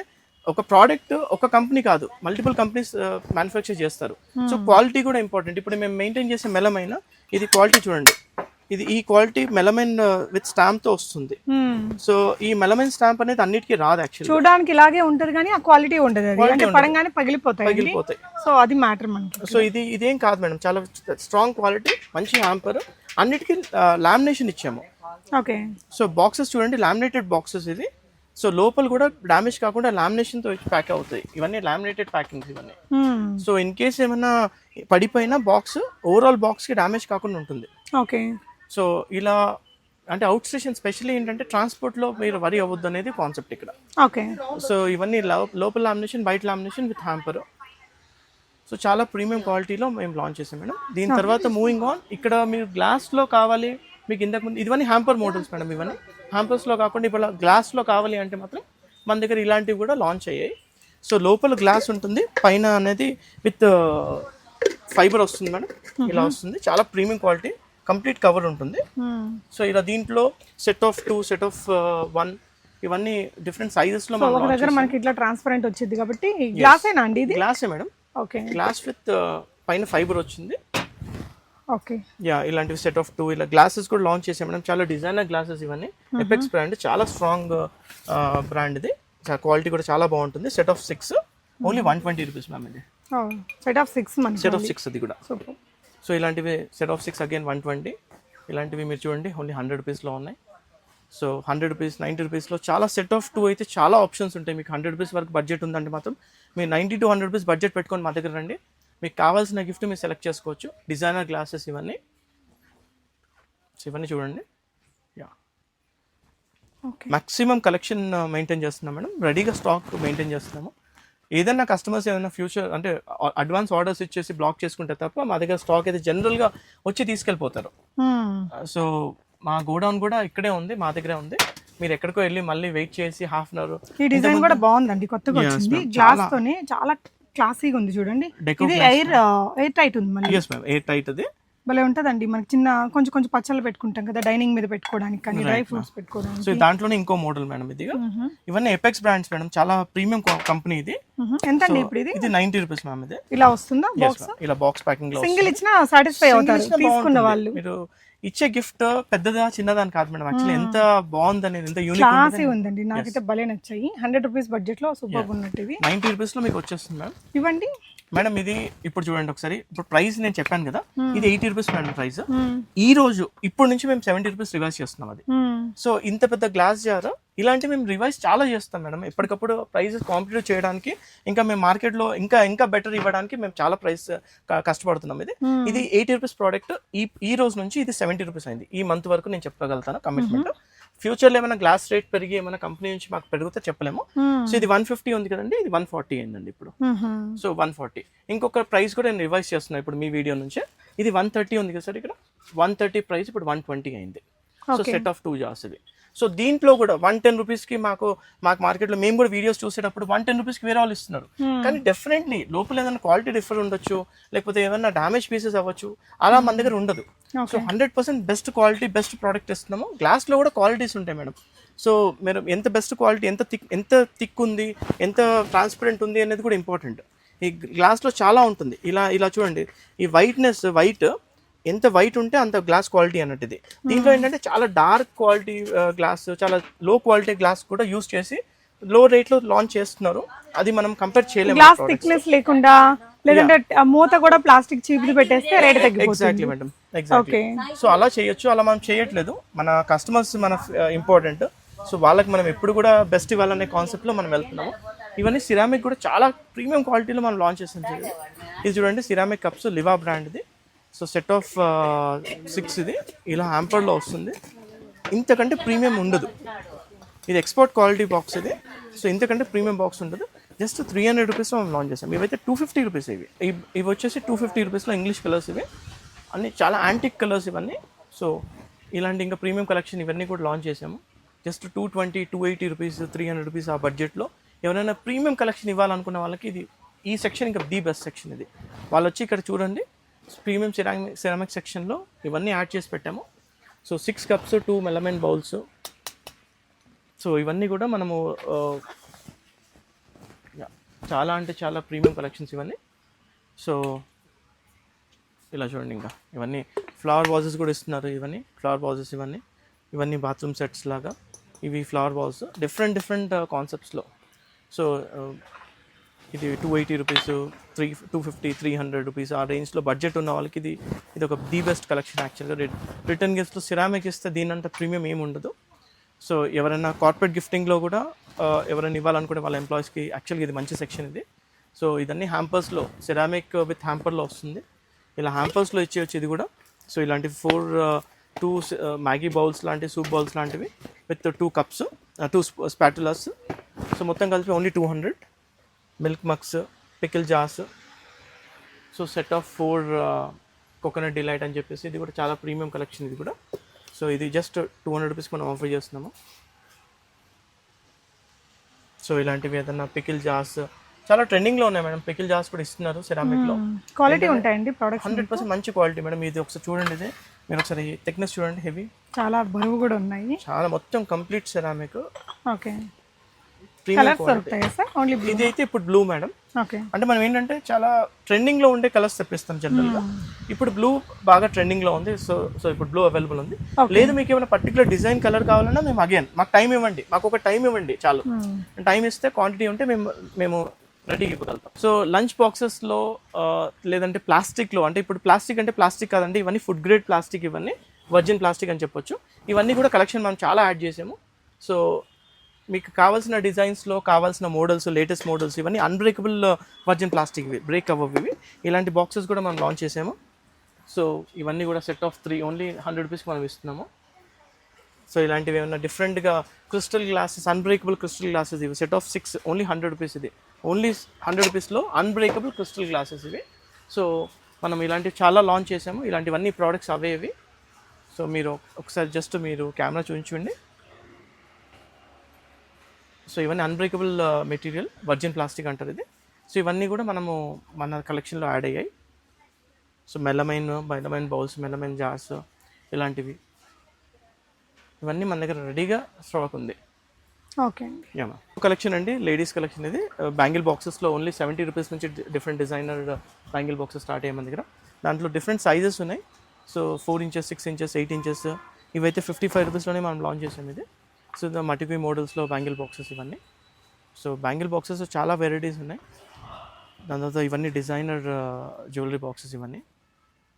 ఒక ప్రోడక్ట్ ఒక కంపెనీ కాదు. మల్టిపుల్ కంపెనీస్ మ్యానుఫ్యాక్చర్ చేస్తారు. సో క్వాలిటీ కూడా ఇంపార్టెంట్ ఇప్పుడు మేము మెయింటైన్ చేసే మెలమైన ఇది క్వాలిటీ చూడండి. ఇది ఈ క్వాలిటీ మెలమైన్ విత్ స్టాంప్తో వస్తుంది. సో ఈ మెలమైన్ స్టాంప్ అనేది అన్నిటికీ రాదు యాక్చువల్లీ చూడడానికి ఇలాగే ఉంటది కానీ ఆ క్వాలిటీ ఉండదు అంటే పడంగానే పగిలిపోతాయి పగిలిపోతాయి. సో అది మ్యాటర్ మనకి సో ఇది ఇదేం కాదు మేడం. చాలా స్ట్రాంగ్ క్వాలిటీ మంచి హ్యాంపర్. అన్నిటికీ లామినేషన్ ఇచ్చాము. ఓకే. సో బాక్సెస్ చూడండి లామినేటెడ్ బాక్సెస్ ఇది. సో లోపల కూడా డామేజ్ కాకుండా lamination తో ప్యాక్ అవుతాయి. ఇవన్నీ లామినేటెడ్ ప్యాకింగ్స్ ఇవన్నీ. సో ఇన్ కేస్ ఏమైనా పడిపోయినా బాక్స్ ఓవరాల్ బాక్స్కి డ్యామేజ్ కాకుండా ఉంటుంది. ఓకే. సో ఇలా అంటే అవుట్ స్టేషన్ స్పెషల్లీ ఏంటంటే ట్రాన్స్పోర్ట్లో మీరు వరి అవ్వద్దు అనేది కాన్సెప్ట్ ఇక్కడ. ఓకే. సో ఇవన్నీ లోపల లామినేషన్ బయట లామినేషన్ విత్ హ్యాంపర్ సో చాలా ప్రీమియం క్వాలిటీలో మేము లాంచ్ చేసాం మేడం. దీని తర్వాత మూవింగ్ ఆన్ ఇక్కడ మీరు గ్లాస్లో కావాలి మీకు ఇంతకు ముందు ఇవన్నీ హ్యాంపర్ మోడల్స్ మేడం ఇవన్నీ. హ్యాంపర్స్లో కాకుండా ఇప్పుడు గ్లాస్లో కావాలి అంటే మాత్రం మన దగ్గర ఇలాంటివి కూడా లాంచ్ అయ్యాయి. సో లోపల గ్లాస్ ఉంటుంది పైన అనేది విత్ ఫైబర్ వస్తుంది మేడం. ఇలా వస్తుంది. చాలా ప్రీమియం క్వాలిటీ కంప్లీట్ కవర్ ఉంటుంది. సో ఇలా దీంట్లో set of two set of one ఇవన్నీ డిఫరెంట్ సైజెస్లో మనం ఒక దగ్గర మనకి ఇట్లా ట్రాన్స్పరెంట్ వచ్చింది కాబట్టి గ్లాస్ ఏనా అండి ఇది? గ్లాసే మేడం. ఓకే గ్లాస్ విత్ పైన ఫైబర్ వచ్చింది. ఓకే యా ఇలాంటివి సెట్ ఆఫ్ టూ ఇలా గ్లాసెస్ కూడా లాంచ్ చేసాం మేడం. చాలా డిజైనర్ గ్లాసెస్ ఇవన్నీ. ఎపెక్స్ బ్రాండ్ చాలా స్ట్రాంగ్ బ్రాండ్ ఇది. క్వాలిటీ కూడా చాలా బాగుంటుంది. Set of six only one twenty rupees ma'am ఇది. Set of six set of six అది కూడా. సూపర్ సో ఇలాంటివి set of six again one twenty ఇలాంటివి మీరు చూడండి ఓన్లీ హండ్రెడ్ రూపీస్లో ఉన్నాయి. సో హండ్రెడ్ రూపీస్ నైంటీ రూపీస్లో చాలా సెట్ ఆఫ్ టూ అయితే చాలా ఆప్షన్స్ ఉంటాయి. మీకు హండ్రెడ్ రూపీస్ వరకు బడ్జెట్ ఉందంటే మాత్రం మీరు ninety to hundred rupees budget పెట్టుకొని మా దగ్గర రండి. మీకు కావాల్సిన గిఫ్ట్ మీరు సెలెక్ట్ చేసుకోవచ్చు. డిజైనర్ గ్లాసెస్ ఇవన్నీ. ఇవన్నీ చూడండి. Yeah okay maximum collection maintain చేస్తున్నాం మేడం. రెడీగా స్టాక్ మెయింటైన్ చేస్తున్నాము. ఏదైనా కస్టమర్స్ ఏదైనా ఫ్యూచర్ అంటే అడ్వాన్స్ ఆర్డర్స్ ఇచ్చేసి బ్లాక్ చేసుకుంటే తప్ప మా దగ్గర స్టాక్ అయితే జనరల్గా వచ్చి తీసుకెళ్ళిపోతారు. సో మా గోడౌన్ కూడా ఇక్కడే ఉంది మా దగ్గరే ఉంది. మీరు ఎక్కడికో వెళ్ళి మళ్ళీ వెయిట్ చేసి హాఫ్ అన్ అవర్ ఈ డిజైన్ కూడా బాగుందండి కొత్తగా వచ్చింది. గ్లాస్ తోనే చాలా క్లాసీగా ఉంది చూడండి. ఇది ఎయిర్ ఎయిర్ టైట్ ఉంది మళ్ళీ. ఎస్ మ్యామ్ ఎయిర్ టైట్ అది. భలే ఉంటదండి. మనకి చిన్న కొంచెం కొంచెం పచ్చళ్ళు పెట్టుకుంటాం కదా డైనింగ్ మీద పెట్టుకోవడానికి కానీ డ్రై ఫ్రూట్స్ పెట్టుకోవడానికి. సో దాంట్లోనే ఇంకో మోడల్ మేడం ఇది. ఇవన్నీ ఎపెక్స్ బ్రాండ్స్ మేడం. చాలా ప్రీమియం కంపెనీ ఇది. ఎంత అండి ఇప్పుడు ఇది? ఇది నైంటీ రూపీస్ మ్యామ్ ఇది. ఇలా వస్తుందా బాక్స్. ఇలా బాక్స్ ప్యాకింగ్లో సింగిల్ ఇచ్చినా సాటిస్ఫై అవుతారు తీసుకున్న. వాళ్ళు. మీరు ఇచ్చే గిఫ్ట్ పెద్దదా చిన్నదా అని కాదు మేడం. యాక్చువల్లీ ఎంత బాగుంది అనేది ఎంత యూనిక్ క్లాసీ ఉందండి. నాకైతే భలే నచ్చాయి. హండ్రెడ్ రూపీస్ బడ్జెట్లో సూపర్ ఉన్నట్టు ఇవి. నైన్టీ రూపీస్లో మీకు వచ్చేస్తుంది మేడం ఇవ్వండి. మేడం ఇది ఇప్పుడు చూడండి ఒకసారి. ఇప్పుడు ప్రైస్ నేను చెప్పాను కదా ఇది ఎయిటీ రూపీస్ మేడం ప్రైస్ మ్మ్. ఈ రోజు ఇప్పుడు నుంచి మేము సెవెంటీ రూపీస్ రివైజ్ చేస్తున్నాం అది. సో ఇంత పెద్ద గ్లాస్ జార్ ఇలాంటి మేము రివైజ్ చాలా చేస్తాం మేడం. ఎప్పటికప్పుడు ప్రైజెస్ కాంపిటేటివ్ చేయడానికి ఇంకా మేము మార్కెట్లో ఇంకా ఇంకా బెటర్ ఇవ్వడానికి మేము చాలా ప్రైస్ కష్టపడుతున్నాం ఇది. ఇది ఎయిటీ రూపీస్ ప్రోడక్ట్ ఈ ఈ రోజు నుంచి ఇది సెవెంటీ రూపీస్ అయింది. ఈ మంత్ వరకు నేను చెప్పగలుగుతాను కమిట్మెంట్ ఫ్యూచర్లో ఏమైనా గ్లాస్ రేట్ పెరిగి ఏమైనా కంపెనీ నుంచి మాకు పెరిగితే చెప్పలేము. సో ఇది వన్ ఫిఫ్టీ ఉంది కదండి ఇది వన్ ఫార్టీ అయిందండి ఇప్పుడు. సో వన్ ఫార్టీ ఇంకొక ప్రైస్ కూడా నేను రివైజ్ చేస్తున్నాను ఇప్పుడు మీ వీడియో నుంచి. ఇది వన్ థర్టీ ఉంది కదా సార్ ఇక్కడ? వన్ థర్టీ ప్రైస్ ఇప్పుడు వన్ ట్వంటీ అయింది. So set of two jars ఇది. సో దీంట్లో కూడా వన్ టెన్ రూపీస్కి మాకు మాకు మార్కెట్లో మేము కూడా వీడియోస్ చూసేటప్పుడు వన్ టెన్ రూపీస్కి వేరే వాళ్ళు ఇస్తున్నారు. కానీ డెఫినెట్లీ లోపల ఏదైనా క్వాలిటీ డిఫర్ ఉండొచ్చు లేకపోతే ఏమైనా డ్యామేజ్ పీసెస్ అవ్వచ్చు అలా మన దగ్గర ఉండదు. So hundred percent best quality best product ఇస్తున్నాము. గ్లాస్లో కూడా క్వాలిటీస్ ఉంటాయి మేడం. సో మీరు ఎంత బెస్ట్ క్వాలిటీ ఎంత థిక్ ఎంత థిక్ ఉంది ఎంత ట్రాన్స్పరెంట్ ఉంది అనేది కూడా ఇంపార్టెంట్ ఈ గ్లాస్లో చాలా ఉంటుంది. ఇలా ఇలా చూడండి. ఈ వైట్నెస్ వైట్ ఎంత వైట్ ఉంటే అంత గ్లాస్ క్వాలిటీ అన్నట్టు ఇది దీంట్లో ఏంటంటే చాలా డార్క్ క్వాలిటీ గ్లాస్ చాలా లో క్వాలిటీ గ్లాస్ కూడా యూస్ చేసి లో రేట్లో లాంచ్ చేస్తున్నారు. అది మనం కంపేర్ చేయలేము గ్లాస్ థిక్నెస్ లేకుండా లేదంటే మూత కూడా ప్లాస్టిక్ చీపులు పెట్టేస్తే రేట్ తగ్గిపోతుంది. Exactly madam exactly okay so అలా చేయొచ్చు అలా మనం చేయట్లేదు. మన కస్టమర్స్ మన ఇంపార్టెంట్ సో వాళ్ళకి మనం ఎప్పుడు కూడా బెస్ట్ ఇవ్వాలనే కాన్సెప్ట్లో మనం వెళ్తున్నాము. ఇవన్నీ సిరామిక్ కూడా చాలా ప్రీమియం క్వాలిటీలో మనం లాంచ్ చేసాం. ఇది చూడండి సిరామిక్ కప్స్ లివా బ్రాండ్ది సో సెట్ ఆఫ్ సిక్స్ ఇది. ఇలా హ్యాంపర్లో వస్తుంది. ఇంతకంటే ప్రీమియం ఉండదు. ఇది ఎక్స్పోర్ట్ క్వాలిటీ బాక్స్ ఇది. సో ఇంతకంటే ప్రీమియం బాక్స్ ఉండదు. జస్ట్ త్రీ హండ్రెడ్ రూపీస్లో మనం లాంచ్ చేసాం. ఇవైతే టూ ఫిఫ్టీ రూపీస్ ఇవి. ఇవి- ఇవి వచ్చేసి టూ ఫిఫ్టీ రూపీస్లో ఇంగ్లీష్ కలర్స్ ఇవి. అన్ని చాలా యాంటిక్ కలర్స్ ఇవన్నీ. సో ఇలాంటి ఇంకా ప్రీమియం కలెక్షన్ ఇవన్నీ కూడా లాంచ్ చేసాము. Just two twenty two eighty rupees three hundred rupees ఆ బడ్జెట్లో ఎవరైనా ప్రీమియం కలెక్షన్ ఇవ్వాలనుకున్న వాళ్ళకి ఇది ఈ సెక్షన్ ఇంకా ది బెస్ట్ సెక్షన్ ఇది. వాళ్ళు వచ్చి ఇక్కడ చూడండి. ప్రీమియం సిరామిక్ సిరామిక్ సెక్షన్లో ఇవన్నీ యాడ్ చేసి పెట్టాము. So six cups two melamine bowls so ఇవన్నీ కూడా మనము చాలా అంటే చాలా ప్రీమియం కలెక్షన్స్ ఇవన్నీ. సో ఇలా చూడండి ఇంకా. ఇవన్నీ ఫ్లవర్ వాజెస్ కూడా ఇస్తున్నారు ఇవన్నీ ఫ్లవర్ వాజెస్ ఇవన్నీ. ఇవన్నీ బాత్రూమ్ సెట్స్ లాగా. ఇవి ఫ్లవర్ వాల్స్ డిఫరెంట్ డిఫరెంట్ కాన్సెప్ట్స్లో సో ఇది two eighty rupees three two fifty three hundred rupees ఆ రేంజ్లో బడ్జెట్ ఉన్న వాళ్ళకి ఇది ఇది ఒక ది బెస్ట్ కలెక్షన్ యాక్చువల్గా రిటర్న్ గిఫ్ట్స్లో సిరామిక్ ఇస్తే దీనంత ప్రీమియం ఏమి ఉండదు. సో ఎవరైనా కార్పొరేట్ గిఫ్టింగ్లో కూడా ఎవరైనా ఇవ్వాలనుకునే వాళ్ళ ఎంప్లాయీస్కి యాక్చువల్గా ఇది మంచి సెక్షన్ ఇది. సో ఇదన్నీ హ్యాంపర్స్లో సిరామిక్ విత్ హ్యాంపర్లో వస్తుంది. ఇలా హ్యాంపర్స్లో ఇచ్చేయచ్చు ఇది కూడా సో ఇలాంటి ఫోర్ టూ మ్యాగీ బౌల్స్ లాంటి సూప్ బౌల్స్ లాంటివి with two cups two spatulas so మొత్తం కలిపి only two hundred milk mugs pickle Jos so set of four coconut delight అని చెప్పేసి ఇది కూడా చాలా ప్రీమియం కలెక్షన్ ఇది కూడా. సో ఇది జస్ట్ టూ హండ్రెడ్ రూపీస్ మనం ఆఫర్ చేస్తున్నాము. సో ఇలాంటివి ఏదన్నా పికిల్ జాస్ చాలా ట్రెండింగ్లో ఉన్నాయి మేడం. పికిల్ జాస్ కూడా ఇస్తున్నారు సెరామిక్లో. క్వాలిటీ ఉంటాయండి ప్రొడక్ట్స్ హండ్రెడ్ పర్సెంట్ మంచి క్వాలిటీ మేడం. ఇది ఒకసారి చూడండి ఇది. మీరు ఒకసారి థిక్నెస్ చూడండి హెవీ. చాలా బరువు కూడా ఉన్నాయి. చాలా మొత్తం కంప్లీట్ సెరామిక్. ఓకే. ప్రీమియం ఇది అయితే ఇప్పుడు బ్లూ మేడం అంటే మనం ఏంటంటే చాలా ట్రెండింగ్లో ఉండే కలర్స్ తెప్పిస్తాం జనరల్గా ఇప్పుడు బ్లూ బాగా ట్రెండింగ్లో ఉంది సో సో ఇప్పుడు బ్లూ అవైలబుల్ ఉంది. లేదు మీకు ఏమైనా పర్టికులర్ డిజైన్ కలర్ కావాలన్నా మేము అగైన్ మాకు టైం ఇవ్వండి. మాకు ఒక టైం ఇవ్వండి చాలు. టైం ఇస్తే క్వాంటిటీ ఉంటే మేము మేము రెడీగా ఇవ్వగలుగుతాం. సో లంచ్ బాక్సెస్లో లేదంటే ప్లాస్టిక్లో అంటే ఇప్పుడు ప్లాస్టిక్ అంటే ప్లాస్టిక్ కాదండి ఇవన్నీ ఫుడ్ గ్రేడ్ ప్లాస్టిక్ ఇవన్నీ వర్జిన్ ప్లాస్టిక్ అని చెప్పొచ్చు. ఇవన్నీ కూడా కలెక్షన్ మనం చాలా యాడ్ చేసాము. సో మీకు కావాల్సిన డిజైన్స్లో కావాల్సిన మోడల్స్ లేటెస్ట్ మోడల్స్ ఇవన్నీ అన్బ్రేకబుల్ వర్జిన్ ప్లాస్టిక్ ఇవి బ్రేక్ అవ్వవు ఇవి. ఇలాంటి బాక్సెస్ కూడా మనం లాంచ్ చేసాము. సో ఇవన్నీ కూడా set of three only hundred రూపీస్కి మనం ఇస్తున్నాము. సో ఇలాంటివి ఏమైనా డిఫరెంట్గా crystal glasses unbreakable crystal glasses ఇవి. Set of six only hundred rupees ఇది. ఓన్లీ హండ్రెడ్ రూపీస్లో అన్బ్రేకబుల్ క్రిస్టల్ గ్లాసెస్ ఇవి. సో మనం ఇలాంటివి చాలా లాంచ్ చేసాము. ఇలాంటివన్నీ ప్రోడక్ట్స్ అవే ఇవి. సో మీరు ఒకసారి జస్ట్ మీరు కెమెరా చూపించండి సో ఇవన్నీ అన్బ్రేకబుల్ మెటీరియల్ వర్జిన్ ప్లాస్టిక్ అంటారు ఇది. సో ఇవన్నీ కూడా మనము మన కలెక్షన్లో యాడ్ అయ్యాయి. So melamine melamine bowls melamine jars ఇలాంటివి. ఇవన్నీ మన దగ్గర రెడీగా స్టాక్ ఉంది. ఓకే అండి. కలెక్షన్ అండి లేడీస్ కలెక్షన్ ఇది. బ్యాంగిల్ బాక్సెస్లో ఓన్లీ సెవెంటీ రూపీస్ నుంచి different designer bangle boxes start అయ్యాయి మన దగ్గర. దాంట్లో డిఫరెంట్ సైజెస్ ఉన్నాయి. So four inches six inches eight inches ఇవైతే ఫిఫ్టీ ఫైవ్ రూపీస్లోనే మనం లాంచ్ చేసాం ఇది. సో మటికి మోడల్స్లో బ్యాంగిల్ బాక్సెస్ ఇవన్నీ. సో బ్యాంగిల్ బాక్సెస్ చాలా వెరైటీస్ ఉన్నాయి. దాని తర్వాత ఇవన్నీ డిజైనర్ జ్యువెలరీ బాక్సెస్ ఇవన్నీ.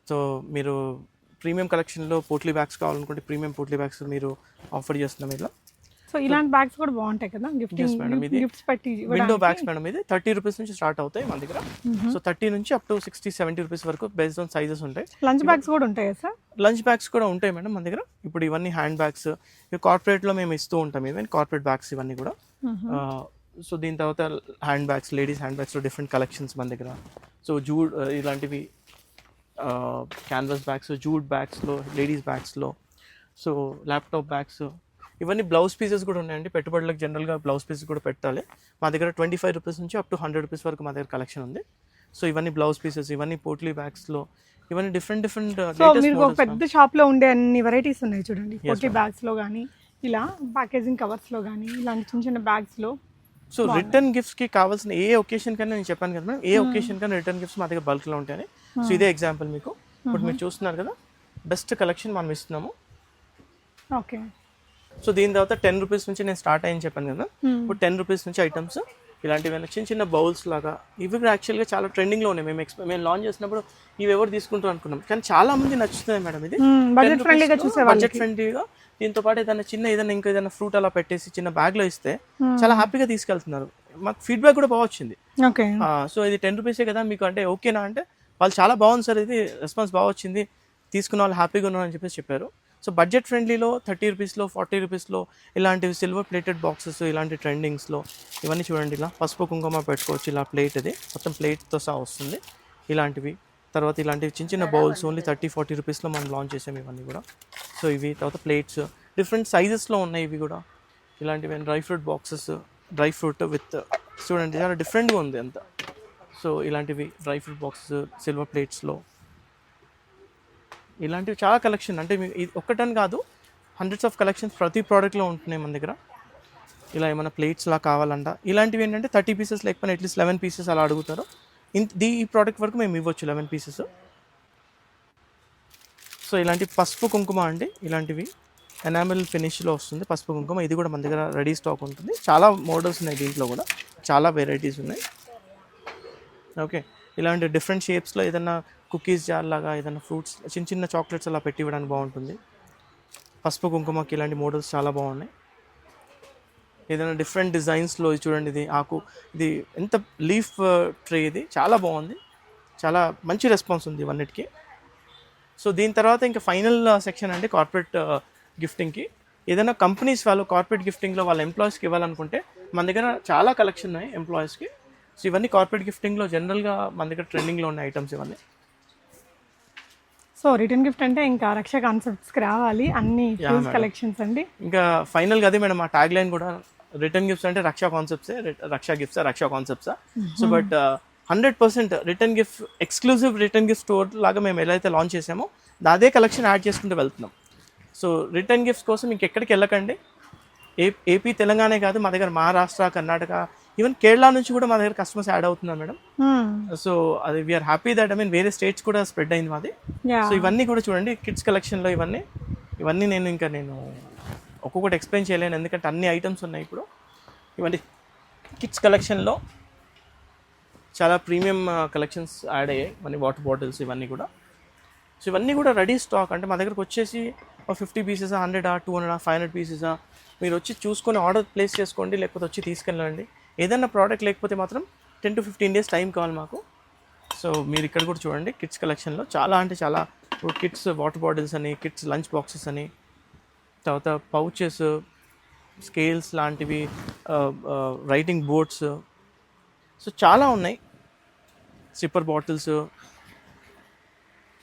సో మీరు ప్రీమియం కలెక్షన్లో పోట్లీ బ్యాగ్స్ కావాలనుకుంటే ప్రీమియం పోట్లీ బ్యాగ్స్ మీరు ఆఫర్ చేస్తున్నాం ఇలా సో ఇలాంటి బ్యాగ్స్ కూడా బాగుంటాయి కదా? గిఫ్టింగ్ గిఫ్ట్స్ పెట్టి విండో బ్యాగ్స్ మేడం ఇది థర్టీ రూపీస్ నుంచి స్టార్ట్ అవుతాయి మన దగ్గర. సో థర్టీ నుంచి up to sixty seventy rupees వరకు బేస్డ్ ఆన్ సైజెస్ ఉంటాయి. లంచ్ బ్యాగ్స్ కూడా ఉంటాయా సార్ లంచ్ బ్యాగ్స్ కూడా ఉంటాయి మేడం మన దగ్గర. ఇప్పుడు ఇవన్నీ హ్యాండ్ బ్యాగ్స్ ఇవి కార్పొరేట్లో మేము ఇస్తూ ఉంటాం ఇవన్నీ కార్పొరేట్ బ్యాగ్స్ ఇవన్నీ కూడా. సో దీని తర్వాత హ్యాండ్ బ్యాగ్స్ లేడీస్ హ్యాండ్ బ్యాగ్స్లో డిఫరెంట్ కలెక్షన్స్ మన దగ్గర. సో జూడ్ ఇలాంటివి క్యాన్వాస్ బ్యాగ్స్ జూడ్ బ్యాగ్స్లో లేడీస్ బ్యాగ్స్లో సో ల్యాప్టాప్ బ్యాగ్స్ ఇవన్నీ బ్లౌజ్ పీసెస్ కూడా ఉన్నాయండి. పెట్టుబడులకు జనరల్గా బ్లౌజ్ పీసెస్ కూడా పెట్టాలి. మా దగ్గర ట్వంటీ ఫైవ్ రూపీస్ నుంచి అప్ టు హండ్రెడ్ రూపీస్ వరకు మా దగ్గర కలెక్షన్ ఉంది. సో ఇవన్నీ బ్లౌజ్ పీసెస్ ఇవన్నీ పోట్లీ బ్యాగ్స్లో ఇవన్నీ డిఫరెంట్ డిఫరెంట్ మీరు ఒక పెద్ద షాప్లో ఉండే అన్ని వెరైటీస్ ఉన్నాయి చూడండి. ఫోర్టీ బ్యాగ్స్లో కానీ ఇలా ప్యాకేజింగ్ కవర్స్లో కానీ ఇలాంటి చిన్న చిన్న బ్యాగ్స్లో సో రిటర్న్ గిఫ్ట్స్కి కావాల్సిన ఏ ఒకేషన్ కన్నా నేను చెప్పాను కదా మేడం ఏ ఒకేషన్ కన్నా రిటర్న్ గిఫ్ట్స్ మా దగ్గర బల్క్లో ఉంటాయని. సో ఇదే ఎగ్జాంపుల్ మీకు. ఇప్పుడు మీరు చూస్తున్నారు కదా బెస్ట్ కలెక్షన్ మనం ఇస్తున్నాము. ఓకే సో దీని తర్వాత టెన్ రూపీస్ నుంచి నేను స్టార్ట్ అయ్యని చెప్పాను కదా. ఇప్పుడు టెన్ రూపీస్ నుంచి ఐటమ్స్ ఇలాంటివి చిన్న చిన్న బౌల్స్ లాగా ఇవి కూడా యాక్చువల్గా చాలా ట్రెండింగ్లో ఉన్నాయి. మేము ఎక్స్పె మేము లాంచ్ చేసినప్పుడు ఇవి ఎవరు తీసుకుంటారు అనుకున్నాం. కానీ చాలా మంది నచ్చుతున్నాయి మేడం ఇది. బడ్జెట్ ఫ్రెండ్లీగా బడ్జెట్ ఫ్రెండ్లీగా దీంతో పాటు ఏదైనా చిన్న ఏదైనా ఇంకా ఏదైనా ఫ్రూట్ అలా పెట్టేసి చిన్న బ్యాగ్లో ఇస్తే చాలా హ్యాపీగా తీసుకెళ్తున్నారు. మాకు ఫీడ్బ్యాక్ కూడా బాగా వచ్చింది. సో ఇది టెన్ రూపీసే కదా మీకు అంటే ఓకేనా అంటే వాళ్ళు చాలా బాగుంది సార్ ఇది రెస్పాన్స్ బాగా వచ్చింది తీసుకున్న వాళ్ళు హ్యాపీగా ఉన్నారు అని చెప్పేసి చెప్పారు. సో బడ్జెట్ ఫ్రెండ్లీలో థర్టీ రూపీస్లో ఫార్టీ రూపీస్లో ఇలాంటివి సిల్వర్ ప్లేటెడ్ బాక్సెస్ ఇలాంటి ట్రెండింగ్స్లో ఇవన్నీ చూడండి ఇలా. పసుపు కుంకుమ పెట్టుకోవచ్చు ఇలా ప్లేట్ ఇది. మొత్తం ప్లేట్తో సహా వస్తుంది. ఇలాంటివి. తర్వాత ఇలాంటివి చిన్న చిన్న బౌల్స్ ఓన్లీ థర్టీ ఫార్టీ రూపీస్లో మనం లాంచ్ చేసాం ఇవన్నీ కూడా. సో ఇవి తర్వాత ప్లేట్స్ డిఫరెంట్ సైజెస్లో ఉన్నాయి ఇవి కూడా. ఇలాంటివి dry fruit boxes dry fruit with చూడండి చాలా డిఫరెంట్గా ఉంది అంతా. సో ఇలాంటివి డ్రై ఫ్రూట్ బాక్సెస్ సిల్వర్ ప్లేట్స్లో ఇలాంటివి చాలా కలెక్షన్ అంటే ఇది ఒక్కటని కాదు హండ్రెడ్స్ ఆఫ్ కలెక్షన్స్ ప్రతి ప్రోడక్ట్లో ఉంటున్నాయి మన దగ్గర. ఇలా ఏమైనా ప్లేట్స్లా కావాలంట. ఇలాంటివి ఏంటంటే థర్టీ పీసెస్ లేకపోయినా అట్లీస్ట్ లెవెన్ పీసెస్ అలా అడుగుతారు. ఇంత దీ ఈ ప్రోడక్ట్ వరకు మేము ఇవ్వచ్చు లెవెన్ పీసెస్ సో ఇలాంటి పసుపు కుంకుమ అండి. ఇలాంటివి ఎనామిల్ ఫినిష్లో వస్తుంది పసుపు కుంకుమ. ఇది కూడా మన దగ్గర రెడీ స్టాక్ ఉంటుంది. చాలా మోడల్స్ ఉన్నాయి దీంట్లో కూడా. చాలా వెరైటీస్ ఉన్నాయి. ఓకే ఇలాంటి డిఫరెంట్ షేప్స్లో ఏదైనా కుకీస్ జార్ లాగా ఏదైనా ఫ్రూట్స్ చిన్న చిన్న చాక్లెట్స్ అలా పెట్టి ఇవ్వడానికి బాగుంటుంది. పసుపు కుంకుమకి ఇలాంటి మోడల్స్ చాలా బాగున్నాయి. ఏదైనా డిఫరెంట్ డిజైన్స్లో ఇది చూడండి ఇది ఆకు ఇది ఎంత లీఫ్ ట్రే uh, ఇది చాలా బాగుంది. చాలా మంచి రెస్పాన్స్ ఉంది ఇవన్నిటికీ. సో దీని తర్వాత ఇంకా ఫైనల్ సెక్షన్ అంటే కార్పొరేట్ గిఫ్టింగ్కి ఏదైనా కంపెనీస్ వాళ్ళు కార్పొరేట్ గిఫ్టింగ్లో వాళ్ళ ఎంప్లాయీస్కి ఇవ్వాలనుకుంటే మన దగ్గర చాలా కలెక్షన్ ఉన్నాయి ఎంప్లాయీస్కి సో ఇవన్నీ కార్పొరేట్ గిఫ్టింగ్లో జనరల్గా మన దగ్గర ట్రెండింగ్లో ఉన్న ఐటమ్స్ ఇవన్నీ. సో రిటర్న్ గిఫ్ట్ అంటే ఇంకా రక్ష కాన్సెప్ట్స్కి రావాలి. అన్ని ఫ్యూజ్ కలెక్షన్స్ అండి. ఇంకా ఫైనల్గా అదే మేడం మా ట్యాగ్ లైన్ కూడా రిటర్న్ గిఫ్ట్స్ అంటే రక్షా కాన్సెప్ట్సే రక్షా గిఫ్ట్సా Raksha కాన్సెప్ట్సా so but hundred percent return gift exclusive return gift store లాగా మేము ఎలా అయితే లాంచ్ చేసామో అదే కలెక్షన్ యాడ్ చేసుకుంటూ వెళ్తున్నాం. సో రిటర్న్ గిఫ్ట్స్ కోసం ఇంకెక్కడికి వెళ్ళకండి. ఏ ఏపీ తెలంగాణ కాదు మా దగ్గర మహారాష్ట్ర కర్ణాటక ఈవెన్ కేరళ నుంచి కూడా మా దగ్గర కస్టమర్స్ యాడ్ అవుతున్నారు మేడం సో అది we're happy that I mean వేరే స్టేట్స్ కూడా స్ప్రెడ్ అయింది మాది. సో ఇవన్నీ కూడా చూడండి కిడ్స్ కలెక్షన్లో ఇవన్నీ. ఇవన్నీ నేను ఇంకా నేను ఒక్కొక్కటి ఎక్స్ప్లెయిన్ చేయలేను ఎందుకంటే అన్ని ఐటమ్స్ ఉన్నాయి ఇప్పుడు. ఇవన్నీ కిడ్స్ కలెక్షన్లో చాలా ప్రీమియం కలెక్షన్స్ యాడ్ అయ్యాయి. ఇవన్నీ వాటర్ బాటిల్స్ ఇవన్నీ కూడా. సో ఇవన్నీ కూడా రెడీ స్టాక్ అంటే మా దగ్గరకు వచ్చేసి fifty pieces hundred two hundred five hundred పీసెసా మీరు వచ్చి చూసుకొని ఆర్డర్ ప్లేస్ చేసుకోండి లేకపోతే వచ్చి తీసుకెళ్ళండి. ఏదైనా ప్రోడక్ట్ లేకపోతే మాత్రం ten to fifteen days time కావాలి మాకు. సో మీరు ఇక్కడ కూడా చూడండి కిడ్స్ కలెక్షన్లో చాలా అంటే చాలా ఇప్పుడు కిడ్స్ వాటర్ బాటిల్స్ అని కిడ్స్ లంచ్ బాక్సెస్ అని తర్వాత పౌచెస్ స్కేల్స్ లాంటివి రైటింగ్ బోర్డ్స్ సో చాలా ఉన్నాయి. సిప్పర్ బాటిల్స్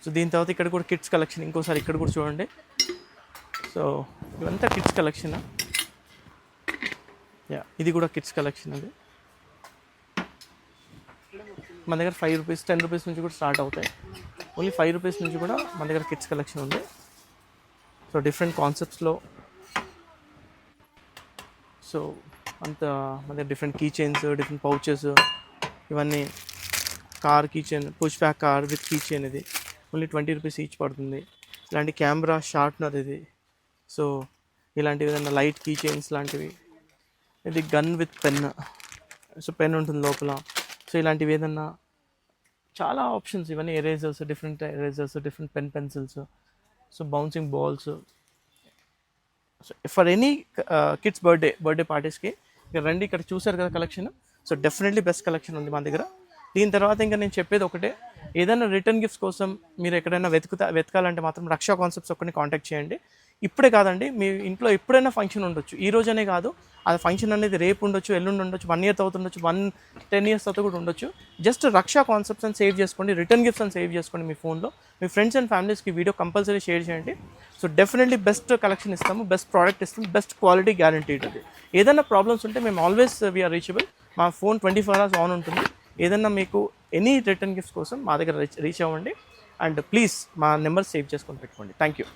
సో దీని తర్వాత ఇక్కడ కూడా కిడ్స్ కలెక్షన్ ఇంకోసారి ఇక్కడ కూడా చూడండి. సో ఇవంతా కిడ్స్ కలెక్షన్ యా ఇది కూడా కిడ్స్ కలెక్షన్ అది. మన దగ్గర ఫైవ్ రూపీస్ టెన్ రూపీస్ నుంచి కూడా స్టార్ట్ అవుతాయి. ఓన్లీ ఫైవ్ రూపీస్ నుంచి కూడా మన దగ్గర కిడ్స్ కలెక్షన్ ఉంది. సో డిఫరెంట్ కాన్సెప్ట్స్లో సో అంత మన దగ్గర different key chains different pouches ఇవన్నీ car key chain push back car with key chain ఇది. ఓన్లీ ట్వంటీ రూపీస్ ఈచ్ పడుతుంది. ఇలాంటి కెమెరా షార్ట్నర్ ఇది. సో ఇలాంటివి ఏదైనా లైట్ కీ చైన్స్ లాంటివి. ఇది gun with pen so pen ఉంటుంది లోపల. సో ఇలాంటివి ఏదన్నా చాలా ఆప్షన్స్ ఇవన్నీ erasers different erasers different pen pencils so bouncing balls so for any kids birthday birthday పార్టీస్కి ఇక్కడ రండి ఇక్కడ చూసారు కదా collection so definitely best collection ఉంది మా దగ్గర. దీని తర్వాత ఇంకా నేను చెప్పేది ఒకటే. ఏదైనా రిటర్న్ గిఫ్ట్స్ కోసం మీరు ఎక్కడైనా వెతుకుతా వెతకాలంటే మాత్రం రక్షా కాన్సెప్ట్స్ ఒక్కరిని కాంటాక్ట్ చేయండి. ఇప్పుడే కాదండి మీ ఇంట్లో ఎప్పుడైనా ఫంక్షన్ ఉండొచ్చు. ఈ రోజనే కాదు అది ఫంక్షన్ అనేది రేపు ఉండొచ్చు ఎల్లుండి ఉండొచ్చు వన్ ఇయర్ తర్వాత ఉండొచ్చు వన్ టెన్ ఇయర్స్ తర్వాత కూడా ఉండొచ్చు. జస్ట్ రక్షా కాన్సెప్ట్స్ అని సేవ్ చేసుకోండి రిటర్న్ గిఫ్ట్స్ అని సేవ్ చేసుకోండి మీ ఫోన్లో. మీ ఫ్రెండ్స్ అండ్ ఫ్యామిలీస్కి వీడియో కంపల్సరీ షేర్ చేయండి. సో డెఫినెట్లీ బెస్ట్ కలెక్షన్ ఇస్తాము బెస్ట్ ప్రోడక్ట్ ఇస్తాము బెస్ట్ క్వాలిటీ గ్యారంటీ ఉంటుంది ఏదైనా ప్రాబ్లమ్స్ ఉంటే మేము ఆల్వేస్ వీఆర్ రీచబుల్. మా phone twenty four hours on ఉంటుంది. ఏదైనా మీకు ఎనీ రిటర్న్ గిఫ్ట్స్ కోసం మా దగ్గర రీచ్ రీచ్ అవ్వండి. అండ్ ప్లీజ్ మా నెంబర్ సేవ్ చేసుకొని పెట్టుకోండి. Thank you.